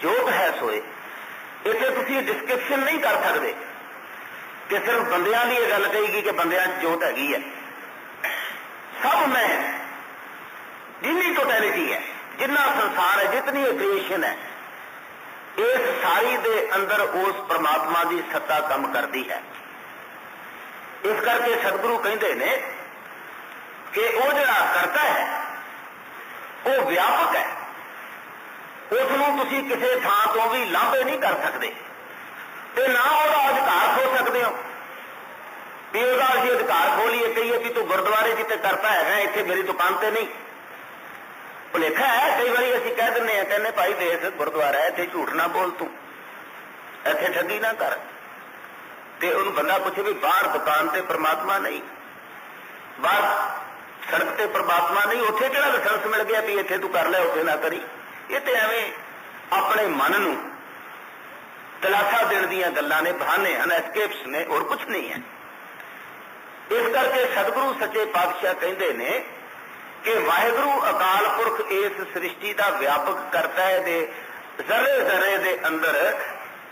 ਜੋਤ ਹੈ ਸੋਏ। ਇੱਥੇ ਤੁਸੀਂ ਡਿਸਕ੍ਰਿਪਸ਼ਨ ਨਹੀਂ ਕਰ ਸਕਦੇ ਕਿ ਸਿਰਫ ਬੰਦਿਆਂ ਦੀ ਇਹ ਗੱਲ ਕਹੀ ਗਈ ਕਿ ਬੰਦਿਆਂ 'ਚ ਜੋਤ ਹੈਗੀ ਹੈ ਸਭ ਮੈਂ ਜਿੰਨੀ ਟੋਟੈਲਿਟੀ ਹੈ ਜਿੰਨਾ ਸੰਸਾਰ ਹੈ, ਜਿਤਨੀ ਕ੍ਰੀਏਸ਼ਨ ਹੈ ਇਸ ਸਾਰੀ ਦੇ ਅੰਦਰ ਉਸ ਪ੍ਰਮਾਤਮਾ ਦੀ ਸੱਤਾ ਕੰਮ ਕਰਦੀ ਹੈ। ਇਸ ਕਰਕੇ ਸਤਿਗੁਰੂ ਕਹਿੰਦੇ ਨੇ ਕਿ ਉਹ ਜਿਹੜਾ ਕਰਤਾ ਹੈ, ਉਹ ਵਿਆਪਕ ਹੈ। ਉਸ ਨੂੰ ਤੁਸੀਂ ਕਿਸੇ ਥਾਂ ਤੋਂ ਵੀ ਲਾਂਭੇ ਨਹੀਂ ਕਰ ਸਕਦੇ ਤੇ ਨਾ ਉਹਦਾ ਅਧਿਕਾਰ ਖੋ ਸਕਦੇ ਹੋ। ਵੀ ਉਹਦਾ ਅਸੀਂ ਅਧਿਕਾਰ ਖੋਲੀਏ ਕਹੀਏ ਕਿ ਤੂੰ ਗੁਰਦੁਆਰੇ ਜਿੱਤੇ ਕਰਤਾ ਹੈਗਾ ਇੱਥੇ ਮੇਰੀ ਦੁਕਾਨ ਤੇ ਨਹੀਂ। ਭੁਲੇਖਾ ਹੈ ਕਈ ਵਾਰੀ ਅਸੀਂ ਕਹਿ ਦਿੰਦੇ ਆ ਕਹਿੰਦੇ ਭਾਈ ਦੇਖ ਗੁਰਦੁਆਰਾ ਹੈ, ਇੱਥੇ ਝੂਠ ਨਾ ਬੋਲ ਤੂੰ। ਇੱਥੇ ਠੱਗੀ ਨਾ ਕਰ। ਤੇ ਉਹਨੂੰ ਬੰਦਾ ਪੁੱਛੇ ਵੀ ਬਾਹਰ ਦੁਕਾਨ ਤੇ ਪ੍ਰਮਾਤਮਾ ਨਹੀਂ। ਬਾਹਰ ਸੜਕ ਤੇ ਪ੍ਰਮਾਤਮਾ ਨਹੀਂ, ਉੱਥੇ ਕਿਹੜਾ ਲਾਇਸੈਂਸ ਮਿਲ ਗਿਆ ਵੀ ਇੱਥੇ ਤੂੰ ਕਰ ਲੈ, ਉੱਥੇ ਨਾ ਕਰੀ। ਇਹ ਤੇ ਐਵੇਂ ਆਪਣੇ ਮਨ ਨੂੰ ਤਲਾਸ਼ਾ ਦੇਣ ਦੀਆਂ ਗੱਲਾਂ ਨੇ, ਬਹਾਨੇ ਹਨ ਐਸਕੇਪਸ ਨੇ, ਹੋਰ ਕੁਝ ਨਹੀਂ ਹੈ। ਇਸ ਕਰਕੇ ਸਤਿਗੁਰੂ ਸੱਚੇ ਪਾਤਸ਼ਾਹ ਕਹਿੰਦੇ ਨੇ ਕਿ ਵਾਹਿਗੁਰੂ ਅਕਾਲ ਪੁਰਖ ਇਸ ਸ੍ਰਿਸ਼ਟੀ ਦਾ ਵਿਆਪਕ ਕਰਤਾ ਹੈ ਦੇ ਜ਼ਰੇ ਜ਼ਰੇ ਦੇ ਅੰਦਰ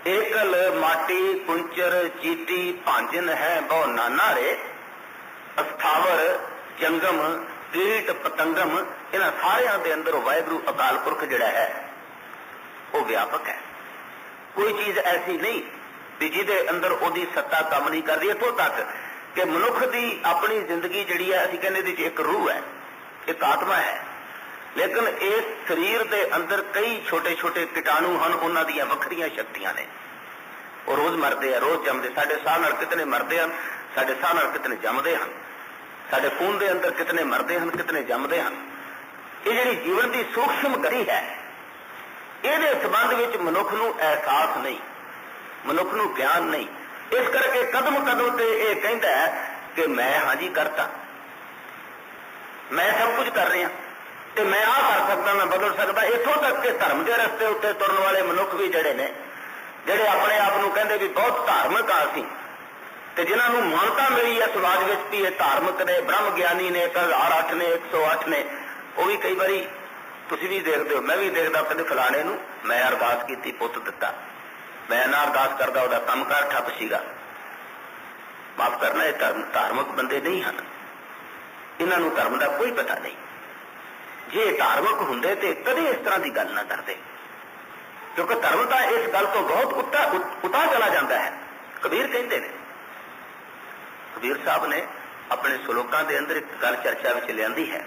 ਏਕਲ ਮਾਟੀ, ਕੁੰਚਰ, ਚੀਟੀ, ਭਾਂਜਨ ਹੈ, ਬਹੁ ਨਾਨਾ ਅਸਥਾਵਰ, ਜੰਗਮ ਕੀਟ ਪਤੰਗਮ, ਇਹਨਾਂ ਸਾਰਿਆਂ ਦੇ ਅੰਦਰ ਵਾਹਿਗੁਰੂ ਅਕਾਲ ਪੁਰਖ ਜਿਹੜਾ ਹੈ, ਉਹ ਵਿਆਪਕ ਹੈ। ਕੋਈ ਚੀਜ਼ ਐਸੀ ਨਹੀਂ ਵੀ ਜਿਹਦੇ ਅੰਦਰ ਉਹਦੀ ਸੱਤਾ ਕੰਮ ਨਹੀਂ ਕਰਦੀ। ਇੱਥੋਂ ਤੱਕ ਕਿ ਮਨੁੱਖ ਦੀ ਆਪਣੀ ਜ਼ਿੰਦਗੀ ਜਿਹੜੀ ਹੈ, ਅਸੀਂ ਕਹਿੰਦੇ ਇਹਦੇ 'ਚ ਇੱਕ ਰੂਹ ਹੈ। ਇੱਕ ਆਤਮਾ ਹੈ। ਲੇਕਿਨ ਇਸ ਸਰੀਰ ਦੇ ਅੰਦਰ ਕਈ ਛੋਟੇ-ਛੋਟੇ ਕੀਟਾਣੂ ਹਨ, ਉਹਨਾਂ ਦੀਆਂ ਵੱਖਰੀਆਂ ਸ਼ਕਤੀਆਂ ਨੇ। ਉਹ ਰੋਜ਼ ਮਰਦੇ ਆ, ਰੋਜ਼ ਜੰਮਦੇ। ਸਾਡੇ ਸਾਹ ਨਾਲ ਕਿਤਨੇ ਮਰਦੇ ਹਨ, ਸਾਡੇ ਸਾਹ ਨਾਲ ਕਿਤਨੇ ਜੰਮਦੇ ਹਨ। ਸਾਡੇ ਖੂਨ ਦੇ ਅੰਦਰ ਕਿਤਨੇ ਮਰਦੇ ਹਨ, ਕਿਤਨੇ ਜੰਮਦੇ ਹਨ। ਇਹ ਜਿਹੜੀ ਜੀਵਨ ਦੀ ਸੂਖਸ਼ਮ ਗਰੀ ਹੈ, ਇਹਦੇ ਸੰਬੰਧ ਵਿੱਚ ਮਨੁੱਖ ਨੂੰ ਅਹਿਸਾਸ ਨਹੀਂ, ਮਨੁੱਖ ਨੂੰ ਗਿਆਨ ਨਹੀਂ। ਇਸ ਕਰਕੇ ਕਦਮ ਕਦਮ ਤੇ ਇਹ ਕਹਿੰਦਾ ਹੈ ਕਿ ਮੈਂ ਹਾਂਜੀ ਕਰਤਾ। ਮੈਂ ਸਭ ਕੁਝ ਕਰ ਰਿਹਾ। ਤੇ ਮੈਂ ਆਹ ਕਰ ਸਕਦਾ, ਮੈਂ ਬਦਲ ਸਕਦਾ। ਇੱਥੋਂ ਤੱਕ ਕਿ ਧਰਮ ਦੇ ਰਸਤੇ ਉੱਤੇ ਤੁਰਨ ਵਾਲੇ ਮਨੁੱਖ ਵੀ ਜਿਹੜੇ ਨੇ, ਜਿਹੜੇ ਆਪਣੇ ਆਪ ਨੂੰ ਕਹਿੰਦੇ ਵੀ ਬਹੁਤ ਧਾਰਮਿਕ ਆ ਅਸੀਂ, ਤੇ ਜਿਨ੍ਹਾਂ ਨੂੰ ਮਾਨਤਾ ਮਿਲੀ ਹੈ ਸਮਾਜ ਵਿੱਚ ਵੀ ਇਹ ਧਾਰਮਿਕ ਨੇ, ਬ੍ਰਹਮ ਗਿਆਨੀ ਨੇ 1008 ਨੇ 108 ਨੇ, ਉਹ ਵੀ ਕਈ ਵਾਰੀ ਤੁਸੀਂ ਵੀ ਦੇਖਦੇ ਹੋ, ਮੈਂ ਵੀ ਦੇਖਦਾ ਕਹਿੰਦੇ ਫਲਾਣੇ ਨੂੰ, ਮੈਂ ਅਰਦਾਸ ਕੀਤੀ, ਪੁੱਤ ਦਿੱਤਾ। ਮੈਂ ਨਾ ਅਰਦਾਸ ਕਰਦਾ, ਉਹਦਾ ਕੰਮਕਾਰ ਠੱਪ ਸੀਗਾ। ਮਾਫ ਕਰਨਾ, ਇਹ ਧਰਮ ਧਾਰਮਿਕ ਬੰਦੇ ਨਹੀਂ ਹਨ। ਇਹਨਾਂ ਨੂੰ ਧਰਮ ਦਾ ਕੋਈ ਪਤਾ ਨਹੀਂ। ਜੇ ਧਾਰਮਿਕ ਹੁੰਦੇ ਤੇ ਕਦੇ ਇਸ ਤਰ੍ਹਾਂ ਦੀ ਗੱਲ ਨਾ ਕਰਦੇ। ਕਿਉਂਕਿ ਧਰਮ ਤਾਂ ਇਸ ਗੱਲ ਤੋਂ ਬਹੁਤ ਉੱਤਾ ਉਤਾ ਚਲਾ ਜਾਂਦਾ ਹੈ। ਕਬੀਰ ਕਹਿੰਦੇ ਨੇ, ਕਬੀਰ ਸਾਹਿਬ ਨੇ ਆਪਣੇ ਸ਼ਲੋਕਾਂ ਦੇ ਅੰਦਰ ਇੱਕ ਗੱਲ ਚਰਚਾ ਵਿੱਚ ਲਿਆਂਦੀ ਹੈ।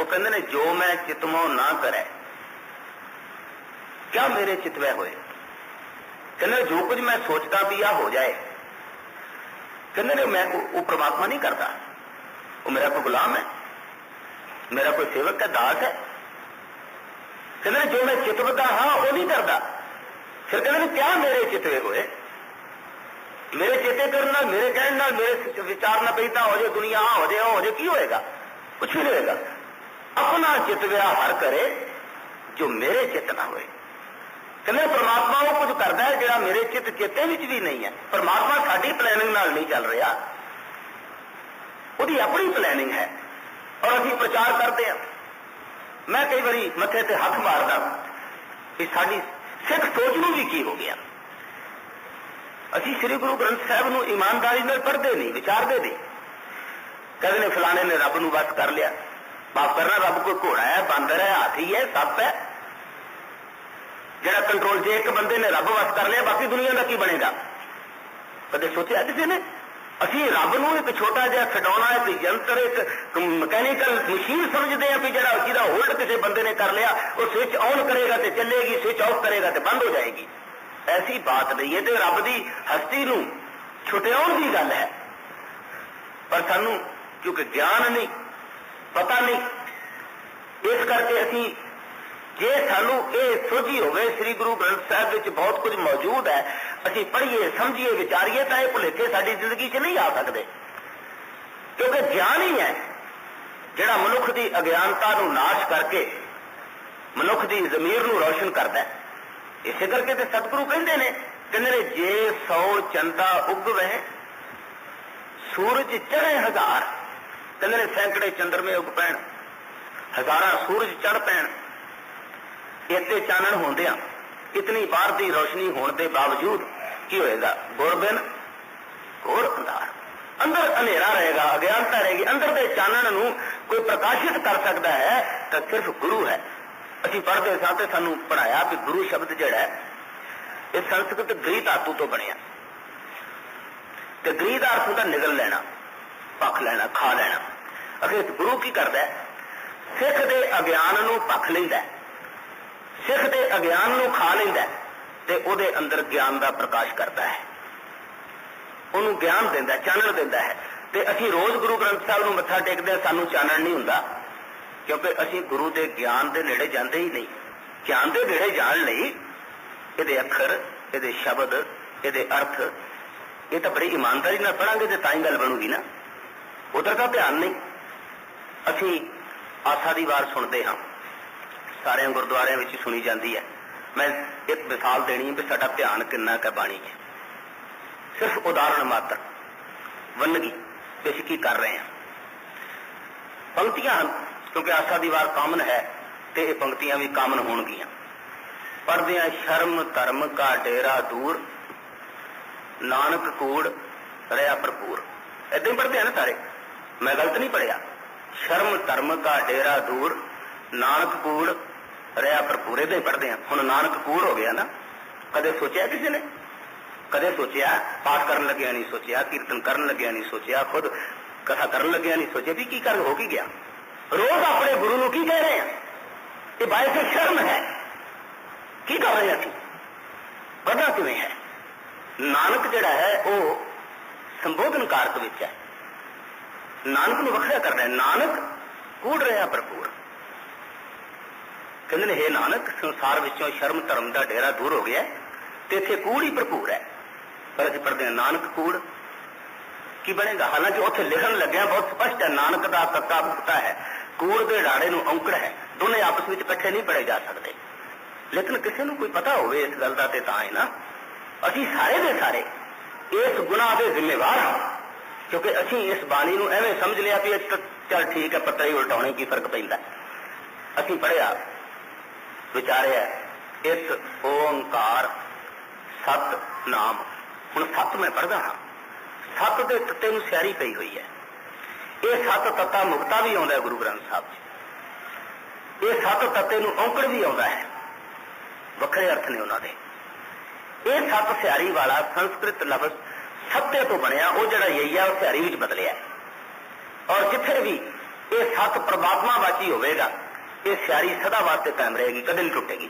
ਉਹ ਕਹਿੰਦੇ ਨੇ, ਜੋ ਮੈਂ ਚਿਤਮੋ ਨਾ ਕਰੇ, ਕਿਆ ਮੇਰੇ ਚਿਤਵੇ ਹੋਏ? ਕਹਿੰਦੇ ਜੋ ਕੁਝ ਮੈਂ ਸੋਚਦਾ ਵੀ ਆ ਹੋ ਜਾਏ। ਕਹਿੰਦੇ ਨੇ, ਮੈਂ ਉਹ ਪ੍ਰਮਾਤਮਾ ਨਹੀਂ ਕਰਦਾ। ਉਹ ਮੇਰਾ ਕੋਈ ਗੁਲਾਮ ਹੈ ਮੇਰਾ ਕੋਈ ਸੇਵਕ ਹੈ ਦਾਸ ਹੈ ਕਹਿੰਦੇ ਨੇ ਜੋ ਮੈਂ ਚਿਤਵਦਾ ਹਾਂ ਉਹ ਨਹੀਂ ਕਰਦਾ ਫਿਰ ਕਹਿੰਦੇ ਨੇ ਕਿਆ ਮੇਰੇ ਚਿਤਵੇ ਹੋਏ ਮੇਰੇ ਚੇਤੇ ਕਰਨ ਨਾਲ ਮੇਰੇ ਕਹਿਣ ਨਾਲ ਮੇਰੇ ਵਿਚਾਰ ਨਾਲ ਪੈਦਾ ਹੋ ਜਾਏ ਦੁਨੀਆ ਆ ਹੋ ਜਾਏ ਉਹ ਹੋ ਜਾਏ ਕੀ ਹੋਏਗਾ ਕੁਝ ਵੀ ਨਹੀਂ ਹੋਏਗਾ ਆਪਣਾ ਚਿਤ ਵਿਹਾਰ ਕਰੇ ਜੋ ਮੇਰੇ ਚਿਤ ਨਾ ਹੋਏ ਕਹਿੰਦੇ ਪ੍ਰਮਾਤਮਾ ਉਹ ਕੁਝ ਕਰਦਾ ਹੈ ਜਿਹੜਾ ਮੇਰੇ ਚਿਤ ਚੇਤੇ ਵਿੱਚ ਵੀ ਨਹੀਂ ਹੈ ਪ੍ਰਮਾਤਮਾ ਸਾਡੀ ਪਲੈਨਿੰਗ ਨਾਲ ਨਹੀਂ ਚੱਲ ਰਿਹਾ ਉਹਦੀ ਆਪਣੀ ਪਲੈਨਿੰਗ ਹੈ। ਔਰ ਅਸੀਂ ਪ੍ਰਚਾਰ ਕਰਦੇ ਹਾਂ। ਮੈਂ ਕਈ ਵਾਰੀ ਮੱਥੇ ਤੇ ਹੱਥ ਮਾਰਦਾ ਕਿ ਸਾਡੀ ਸਿੱਖ ਸੋਚ ਨੂੰ ਵੀ ਕੀ ਹੋ ਗਿਆ। ਅਸੀਂ ਸ੍ਰੀ ਗੁਰੂ ਗ੍ਰੰਥ ਸਾਹਿਬ ਨੂੰ ਇਮਾਨਦਾਰੀ ਨਾਲ ਪੜ੍ਹਦੇ ਨਹੀਂ, ਵਿਚਾਰਦੇ ਨਹੀਂ। ਕਹਿੰਦੇ ਨੇ, ਫਲਾਣੇ ਨੇ ਰੱਬ ਨੂੰ ਬਸ ਕਰ ਲਿਆ। ਮਾਫ ਕਰਨਾ, ਰੱਬ ਕੋਈ ਘੋੜਾ ਹੈ, ਬਾਂਦਰ ਹੈ, ਹਾਥੀ ਹੈ, ਸੱਪ ਹੈ। ਜਿਹੜਾ ਕੰਟਰੋਲ ਜੇ ਇੱਕ ਬੰਦੇ ਨੇ, ਰੱਬ ਵਸ ਕਰ ਲਿਆ, ਬਾਕੀ ਦੁਨੀਆ ਦਾ ਕੀ ਬਣੇਗਾ? ਕਦੇ ਸੋਚਿਆ ਕਿਸੇ ਨੇ ਅਸੀਂ ਰੱਬ ਨੂੰ ਇੱਕ ਛੋਟਾ ਜਿਹਾ ਖਿਡੌਣਾ, ਇੱਕ ਯੰਤਰ, ਇੱਕ ਮਕੈਨੀਕਲ ਮਸ਼ੀਨ ਸਮਝਦੇ ਆ ਵੀ ਜਿਹੜਾ ਜਿਹਦਾ ਹੋਲਡ ਕਿਸੇ ਬੰਦੇ ਨੇ ਕਰ ਲਿਆ, ਉਹ ਸਵਿਚ ਆਨ ਕਰੇਗਾ ਤੇ ਚੱਲੇਗੀ, ਸਵਿਚ ਆਫ ਕਰੇਗਾ ਤੇ ਬੰਦ ਹੋ ਜਾਏਗੀ। ਐਸੀ ਬਾਤ ਨਹੀਂ ਹੈ ਤੇ ਰੱਬ ਦੀ ਹਸਤੀ ਨੂੰ ਛੁਟਿਆਉਣ ਦੀ ਗੱਲ ਹੈ। ਪਰ ਸਾਨੂੰ ਕਿਉਂਕਿ ਗਿਆਨ ਨਹੀਂ, ਪਤਾ ਨਹੀਂ, ਇਸ ਕਰਕੇ ਅਸੀਂ ਜੇ ਸਾਨੂੰ ਇਹ ਸੋਝੀ ਹੋਵੇ, ਸ੍ਰੀ ਗੁਰੂ ਗ੍ਰੰਥ ਸਾਹਿਬ ਵਿੱਚ ਬਹੁਤ ਕੁਝ ਮੌਜੂਦ ਹੈ। ਅਸੀਂ ਪੜ੍ਹੀਏ, ਸਮਝੀਏ, ਵਿਚਾਰੀਏ ਤਾਂ ਇਹ ਭੁਲੇਖੇ ਸਾਡੀ ਜ਼ਿੰਦਗੀ 'ਚ ਨਹੀਂ ਆ ਸਕਦੇ। ਕਿਉਂਕਿ ਗਿਆਨ ਹੀ ਹੈ, ਜਿਹੜਾ ਮਨੁੱਖ ਦੀ ਅਗਿਆਨਤਾ ਨੂੰ ਨਾਸ਼ ਕਰਕੇ ਮਨੁੱਖ ਦੀ ਜ਼ਮੀਰ ਨੂੰ ਰੌਸ਼ਨ ਕਰਦਾ ਹੈ। ਇਸੇ ਕਰਕੇ ਤੇ ਸਤਿਗੁਰੂ ਕਹਿੰਦੇ ਨੇ ਕਹਿੰਦੇ ਨੇ, ਜੇ ਸੌ ਚੰਦਾ ਉਗਵੇ, ਸੂਰਜ ਚੜੇ ਹਜ਼ਾਰ, ਕਹਿੰਦੇ ਨੇ, ਸੈਂਕੜੇ ਚੰਦਰਮੇ ਉਗ ਪੈਣ, ਹਜ਼ਾਰਾਂ ਸੂਰਜ ਚੜ ਪੈਣ, ਇੱਥੇ ਚਾਨਣ ਹੁੰਦਿਆਂ ਇਤਨੀ ਬਾਹਰ ਦੀ ਰੋਸ਼ਨੀ ਹੋਣ ਦੇ ਬਾਵਜੂਦ ਕੀ ਹੋਏਗਾ? ਗੁਰਬਿਨ ਹੋਰ ਅੰਧਾਰ। ਅੰਦਰ ਹਨੇਰਾ ਰਹੇਗਾ, ਅਗਿਆਨਤਾ ਰਹੇਗੀ। ਅੰਦਰ ਦੇ ਚਾਨਣ ਨੂੰ ਕੋਈ ਪ੍ਰਕਾਸ਼ਿਤ ਕਰ ਸਕਦਾ ਹੈ, ਤਾਂ ਸਿਰਫ ਗੁਰੂ ਹੈ। ਅਸੀਂ ਪੜ੍ਹਦੇ ਸਾਂ ਤੇ ਸਾਨੂੰ ਪੜਾਇਆ ਕਿ ਗੁਰੂ ਸ਼ਬਦ ਜਿਹੜਾ ਹੈ, ਇਹ ਸੰਸਕ੍ਰਿਤ ਗ੍ਰੀ ਧਾਤੂ ਤੋਂ ਬਣਿਆ। ਤੇ ਗ੍ਰੀ ਦਾ ਅਰਥ ਹੁੰਦਾ ਨਿਗਲ ਲੈਣਾ, ਪੱਖ ਲੈਣਾ, ਖਾ ਲੈਣਾ। ਅਖੇ ਗੁਰੂ ਕੀ ਕਰਦਾ ਹੈ? ਸਿੱਖ ਦੇ ਅਗਿਆਨ ਨੂੰ ਪੱਖ ਲੈਂਦਾ ਹੈ। ਸਿੱਖ ਦੇ ਅਗਿਆਨ ਨੂੰ ਖਾ ਲੈਂਦਾ ਤੇ ਉਹਦੇ ਅੰਦਰ ਗਿਆਨ ਦਾ ਪ੍ਰਕਾਸ਼ ਕਰਦਾ ਹੈ। ਉਹਨੂੰ ਗਿਆਨ ਦਿੰਦਾ ਚਾਨਣ ਦਿੰਦਾ ਹੈ। ਤੇ ਅਸੀਂ ਰੋਜ਼ ਗੁਰੂ ਗ੍ਰੰਥ ਸਾਹਿਬ ਨੂੰ ਮੱਥਾ ਟੇਕਦੇ ਹਾਂ, ਸਾਨੂੰ ਚਾਨਣ ਨਹੀਂ ਹੁੰਦਾ। ਕਿਉਂਕਿ ਅਸੀਂ ਗੁਰੂ ਦੇ ਗਿਆਨ ਦੇ ਨੇੜੇ ਜਾਂਦੇ ਹੀ ਨਹੀਂ। ਗਿਆਨ ਦੇ ਨੇੜੇ ਜਾਣ ਲਈ ਇਹਦੇ ਅੱਖਰ, ਇਹਦੇ ਸ਼ਬਦ, ਇਹਦੇ ਅਰਥ, ਇਹ ਤਾਂ ਬੜੀ ਇਮਾਨਦਾਰੀ ਨਾਲ ਪੜਾਂਗੇ ਤੇ ਤਾਂ ਹੀ ਗੱਲ ਬਣੂਗੀ ਨਾ। ਉਧਰ ਤਾਂ ਧਿਆਨ ਨਹੀਂ। ਅਸੀਂ ਆਸਾ ਦੀ ਵਾਰ ਸੁਣਦੇ ਹਾਂ। ਸਾਰਿਆਂ ਗੁਰਦੁਆਰਿਆਂ ਵਿੱਚ ਸੁਣੀ ਜਾਂਦੀ ਹੈ। ਮੈਂ ਇੱਕ ਮਿਸਾਲ ਦੇਣੀ ਹੈ ਸਾਡਾ ਧਿਆਨ ਕਿੰਨਾ ਕੁ ਬਾਣੀ 'ਚ ਸਿਰਫ ਉਦਾਹਰਣ ਮਾਤਰ, ਵੰਨਗੀ ਕਿ ਕੀ ਕਰ ਰਹੇ ਹਾਂ। ਪੰਕਤੀਆਂ ਕਿਉਂਕਿ ਆਸਾ ਦੀ ਵਾਰ ਕਾਮਨ ਹੈ ਤੇ ਇਹ ਪੰਕਤੀਆਂ ਵੀ ਕਾਮਨ ਹੋਣਗੀਆਂ। ਪੜਦੇ ਆ ਸ਼ਰਮ, ਧਰਮ ਕਾ ਡੇਰਾ, ਦੂਰ, ਨਾਨਕ, ਕੂੜ ਰਿਆ ਭਰਪੂਰ। ਏਦਾਂ ਹੀ ਪੜਦੇ ਆ ਨਾ ਸਾਰੇ। ਮੈਂ ਗਲਤ ਨਹੀਂ ਪੜਿਆ ਸ਼ਰਮ, ਧਰਮ ਕਾ ਡੇਰਾ, ਦੂਰ, ਨਾਨਕ, ਕੂੜ ਰਿਆ ਭਰਪੂਰ ਏਦਾਂ ਹੀ ਪੜਦੇ ਆ। ਹੁਣ ਨਾਨਕ ਕੂੜ ਹੋ ਗਿਆ ਨਾ। ਕਦੇ ਸੋਚਿਆ ਕਿਸੇ ਨੇ? ਕਦੇ ਸੋਚਿਆ? ਪਾਠ ਕਰਨ ਲੱਗਿਆ ਨਹੀਂ ਸੋਚਿਆ, ਕੀਰਤਨ ਕਰਨ ਲੱਗਿਆ ਨਹੀਂ ਸੋਚਿਆ, ਖੁਦ ਕਥਾ ਕਰਨ ਲੱਗਿਆ ਨਹੀਂ ਸੋਚਿਆ। ਵੀ ਕੀ ਕਰ, ਹੋ ਕੀ ਗਿਆ? ਰੋਜ਼ ਆਪਣੇ ਗੁਰੂ ਨੂੰ ਕੀ ਕਹਿ ਰਹੇ ਆ? ਇਹ ਬਾਈ ਤੇ ਸ਼ਰਮ ਹੈ। ਕੀ ਕਰ ਰਹੇ ਅਸੀਂ? ਪਤਾ ਕਿਵੇਂ ਹੈ? ਨਾਨਕ ਜਿਹੜਾ ਹੈ, ਉਹ ਸੰਬੋਧਨ ਕਾਰਕ ਵਿੱਚ ਹੈ। ਨਾਨਕ ਨੂੰ ਵੱਖਰਾ ਕਰ ਰਿਹਾ ਨਾਨਕ ਕੂੜ ਰਿਹਾ ਭਰਪੂਰ। ਕਹਿੰਦੇ ਨੇ ਇਹ ਨਾਨਕ, ਸੰਸਾਰ ਵਿੱਚੋਂ ਸ਼ਰਮ ਧਰਮ ਦਾ ਡੇਰਾ ਦੂਰ ਹੋ ਗਿਆ ਤੇ ਇੱਥੇ ਕੂੜ ਹੀ ਭਰਪੂਰ ਹੈ। ਪਰ ਅਸੀਂ ਪੜ੍ਹਦੇ ਨਾਨਕ ਕੂੜ ਕੀ ਬਣੇਗਾ? ਹਾਲਾਂਕਿ ਉੱਥੇ ਲਿਖਣ ਲੱਗਿਆ ਬਹੁਤ ਸਪਸ਼ਟ ਹੈ, ਨਾਨਕ ਦਾ ਕੱਕਾ ਭੁਗਤਾ ਹੈ, ਕੂੜ ਦੇ ਢਾੜੇ ਨੂੰ ਔਂਕੜ ਹੈ, ਦੋਨੇ ਆਪਸ ਵਿੱਚ ਇਕੱਠੇ ਨਹੀਂ ਪੜੇ ਜਾ ਸਕਦੇ। ਲੇਕਿਨ ਕਿਸੇ ਨੂੰ ਕੋਈ ਪਤਾ ਹੋਵੇ ਇਸ ਗੱਲ ਦਾ ਤੇ ਤਾਂ ਹੈ ਨਾ, ਅਸੀਂ ਸਾਰੇ ਦੇ ਸਾਰੇ ਇਸ ਗੁਨਾਹ ਦੇ ਜ਼ਿੰਮੇਵਾਰ ਹਾਂ, ਕਿਉਂਕਿ ਅਸੀਂ ਇਸ ਬਾਣੀ ਨੂੰ ਐਵੇਂ ਸਮਝ ਲਿਆ ਵੀ ਚੱਲ ਠੀਕ ਹੈ ਪੱਤਾ ਹੀ ਉਲਟਾਉਣੇ ਕੀ ਫ਼ਰਕ ਪੈਂਦਾ। ਅਸੀਂ ਪੜਿਆ ਵਿਚਾਰਿਆ ਇਸ ਓੰਕਾਰ ਸਤ ਨਾਮ। ਹੁਣ ਸਤ ਮੈਂ ਪੜਦਾ ਹਾਂ। ਸਤ ਦੇ ਤੱਤੇ ਨੂੰ ਸਿਆਰੀ ਪਈ ਹੋਈ ਹੈ। ਇਹ ਸਤ ਤੱਤਾ ਮੁਕਤਾ ਵੀ ਆਉਂਦਾ ਗੁਰੂ ਗ੍ਰੰਥ ਸਾਹਿਬ 'ਚ ਇਹ ਸਤ ਤੱਤੇ ਨੂੰ ਔਂਕੜ ਵੀ ਆਉਂਦਾ ਹੈ। ਵੱਖਰੇ ਅਰਥ ਨੇ ਉਹਨਾਂ ਦੇ। ਇਹ ਸਤ ਸਿਆਰੀ ਵਾਲਾ ਸੰਸਕ੍ਰਿਤ ਲਫ਼ਜ਼ ਸੱਤੇ ਤੋਂ ਬਣਿਆ, ਉਹ ਜਿਹੜਾ ਯਈਆ ਉਹ ਸਿਆਰੀ ਵਿੱਚ ਬਦਲਿਆ ਔਰ ਜਿੱਥੇ ਵੀ ਇਹ ਸਤ ਪ੍ਰਮਾਤਮਾ ਵਾਚੀ ਹੋਵੇਗਾ ਇਹ ਸਿਆਰੀ ਸਦਾ ਵਾਸਤੇ ਕਾਇਮ ਰਹੇਗੀ ਕਦੇ ਨਹੀਂ ਟੁੱਟੇਗੀ।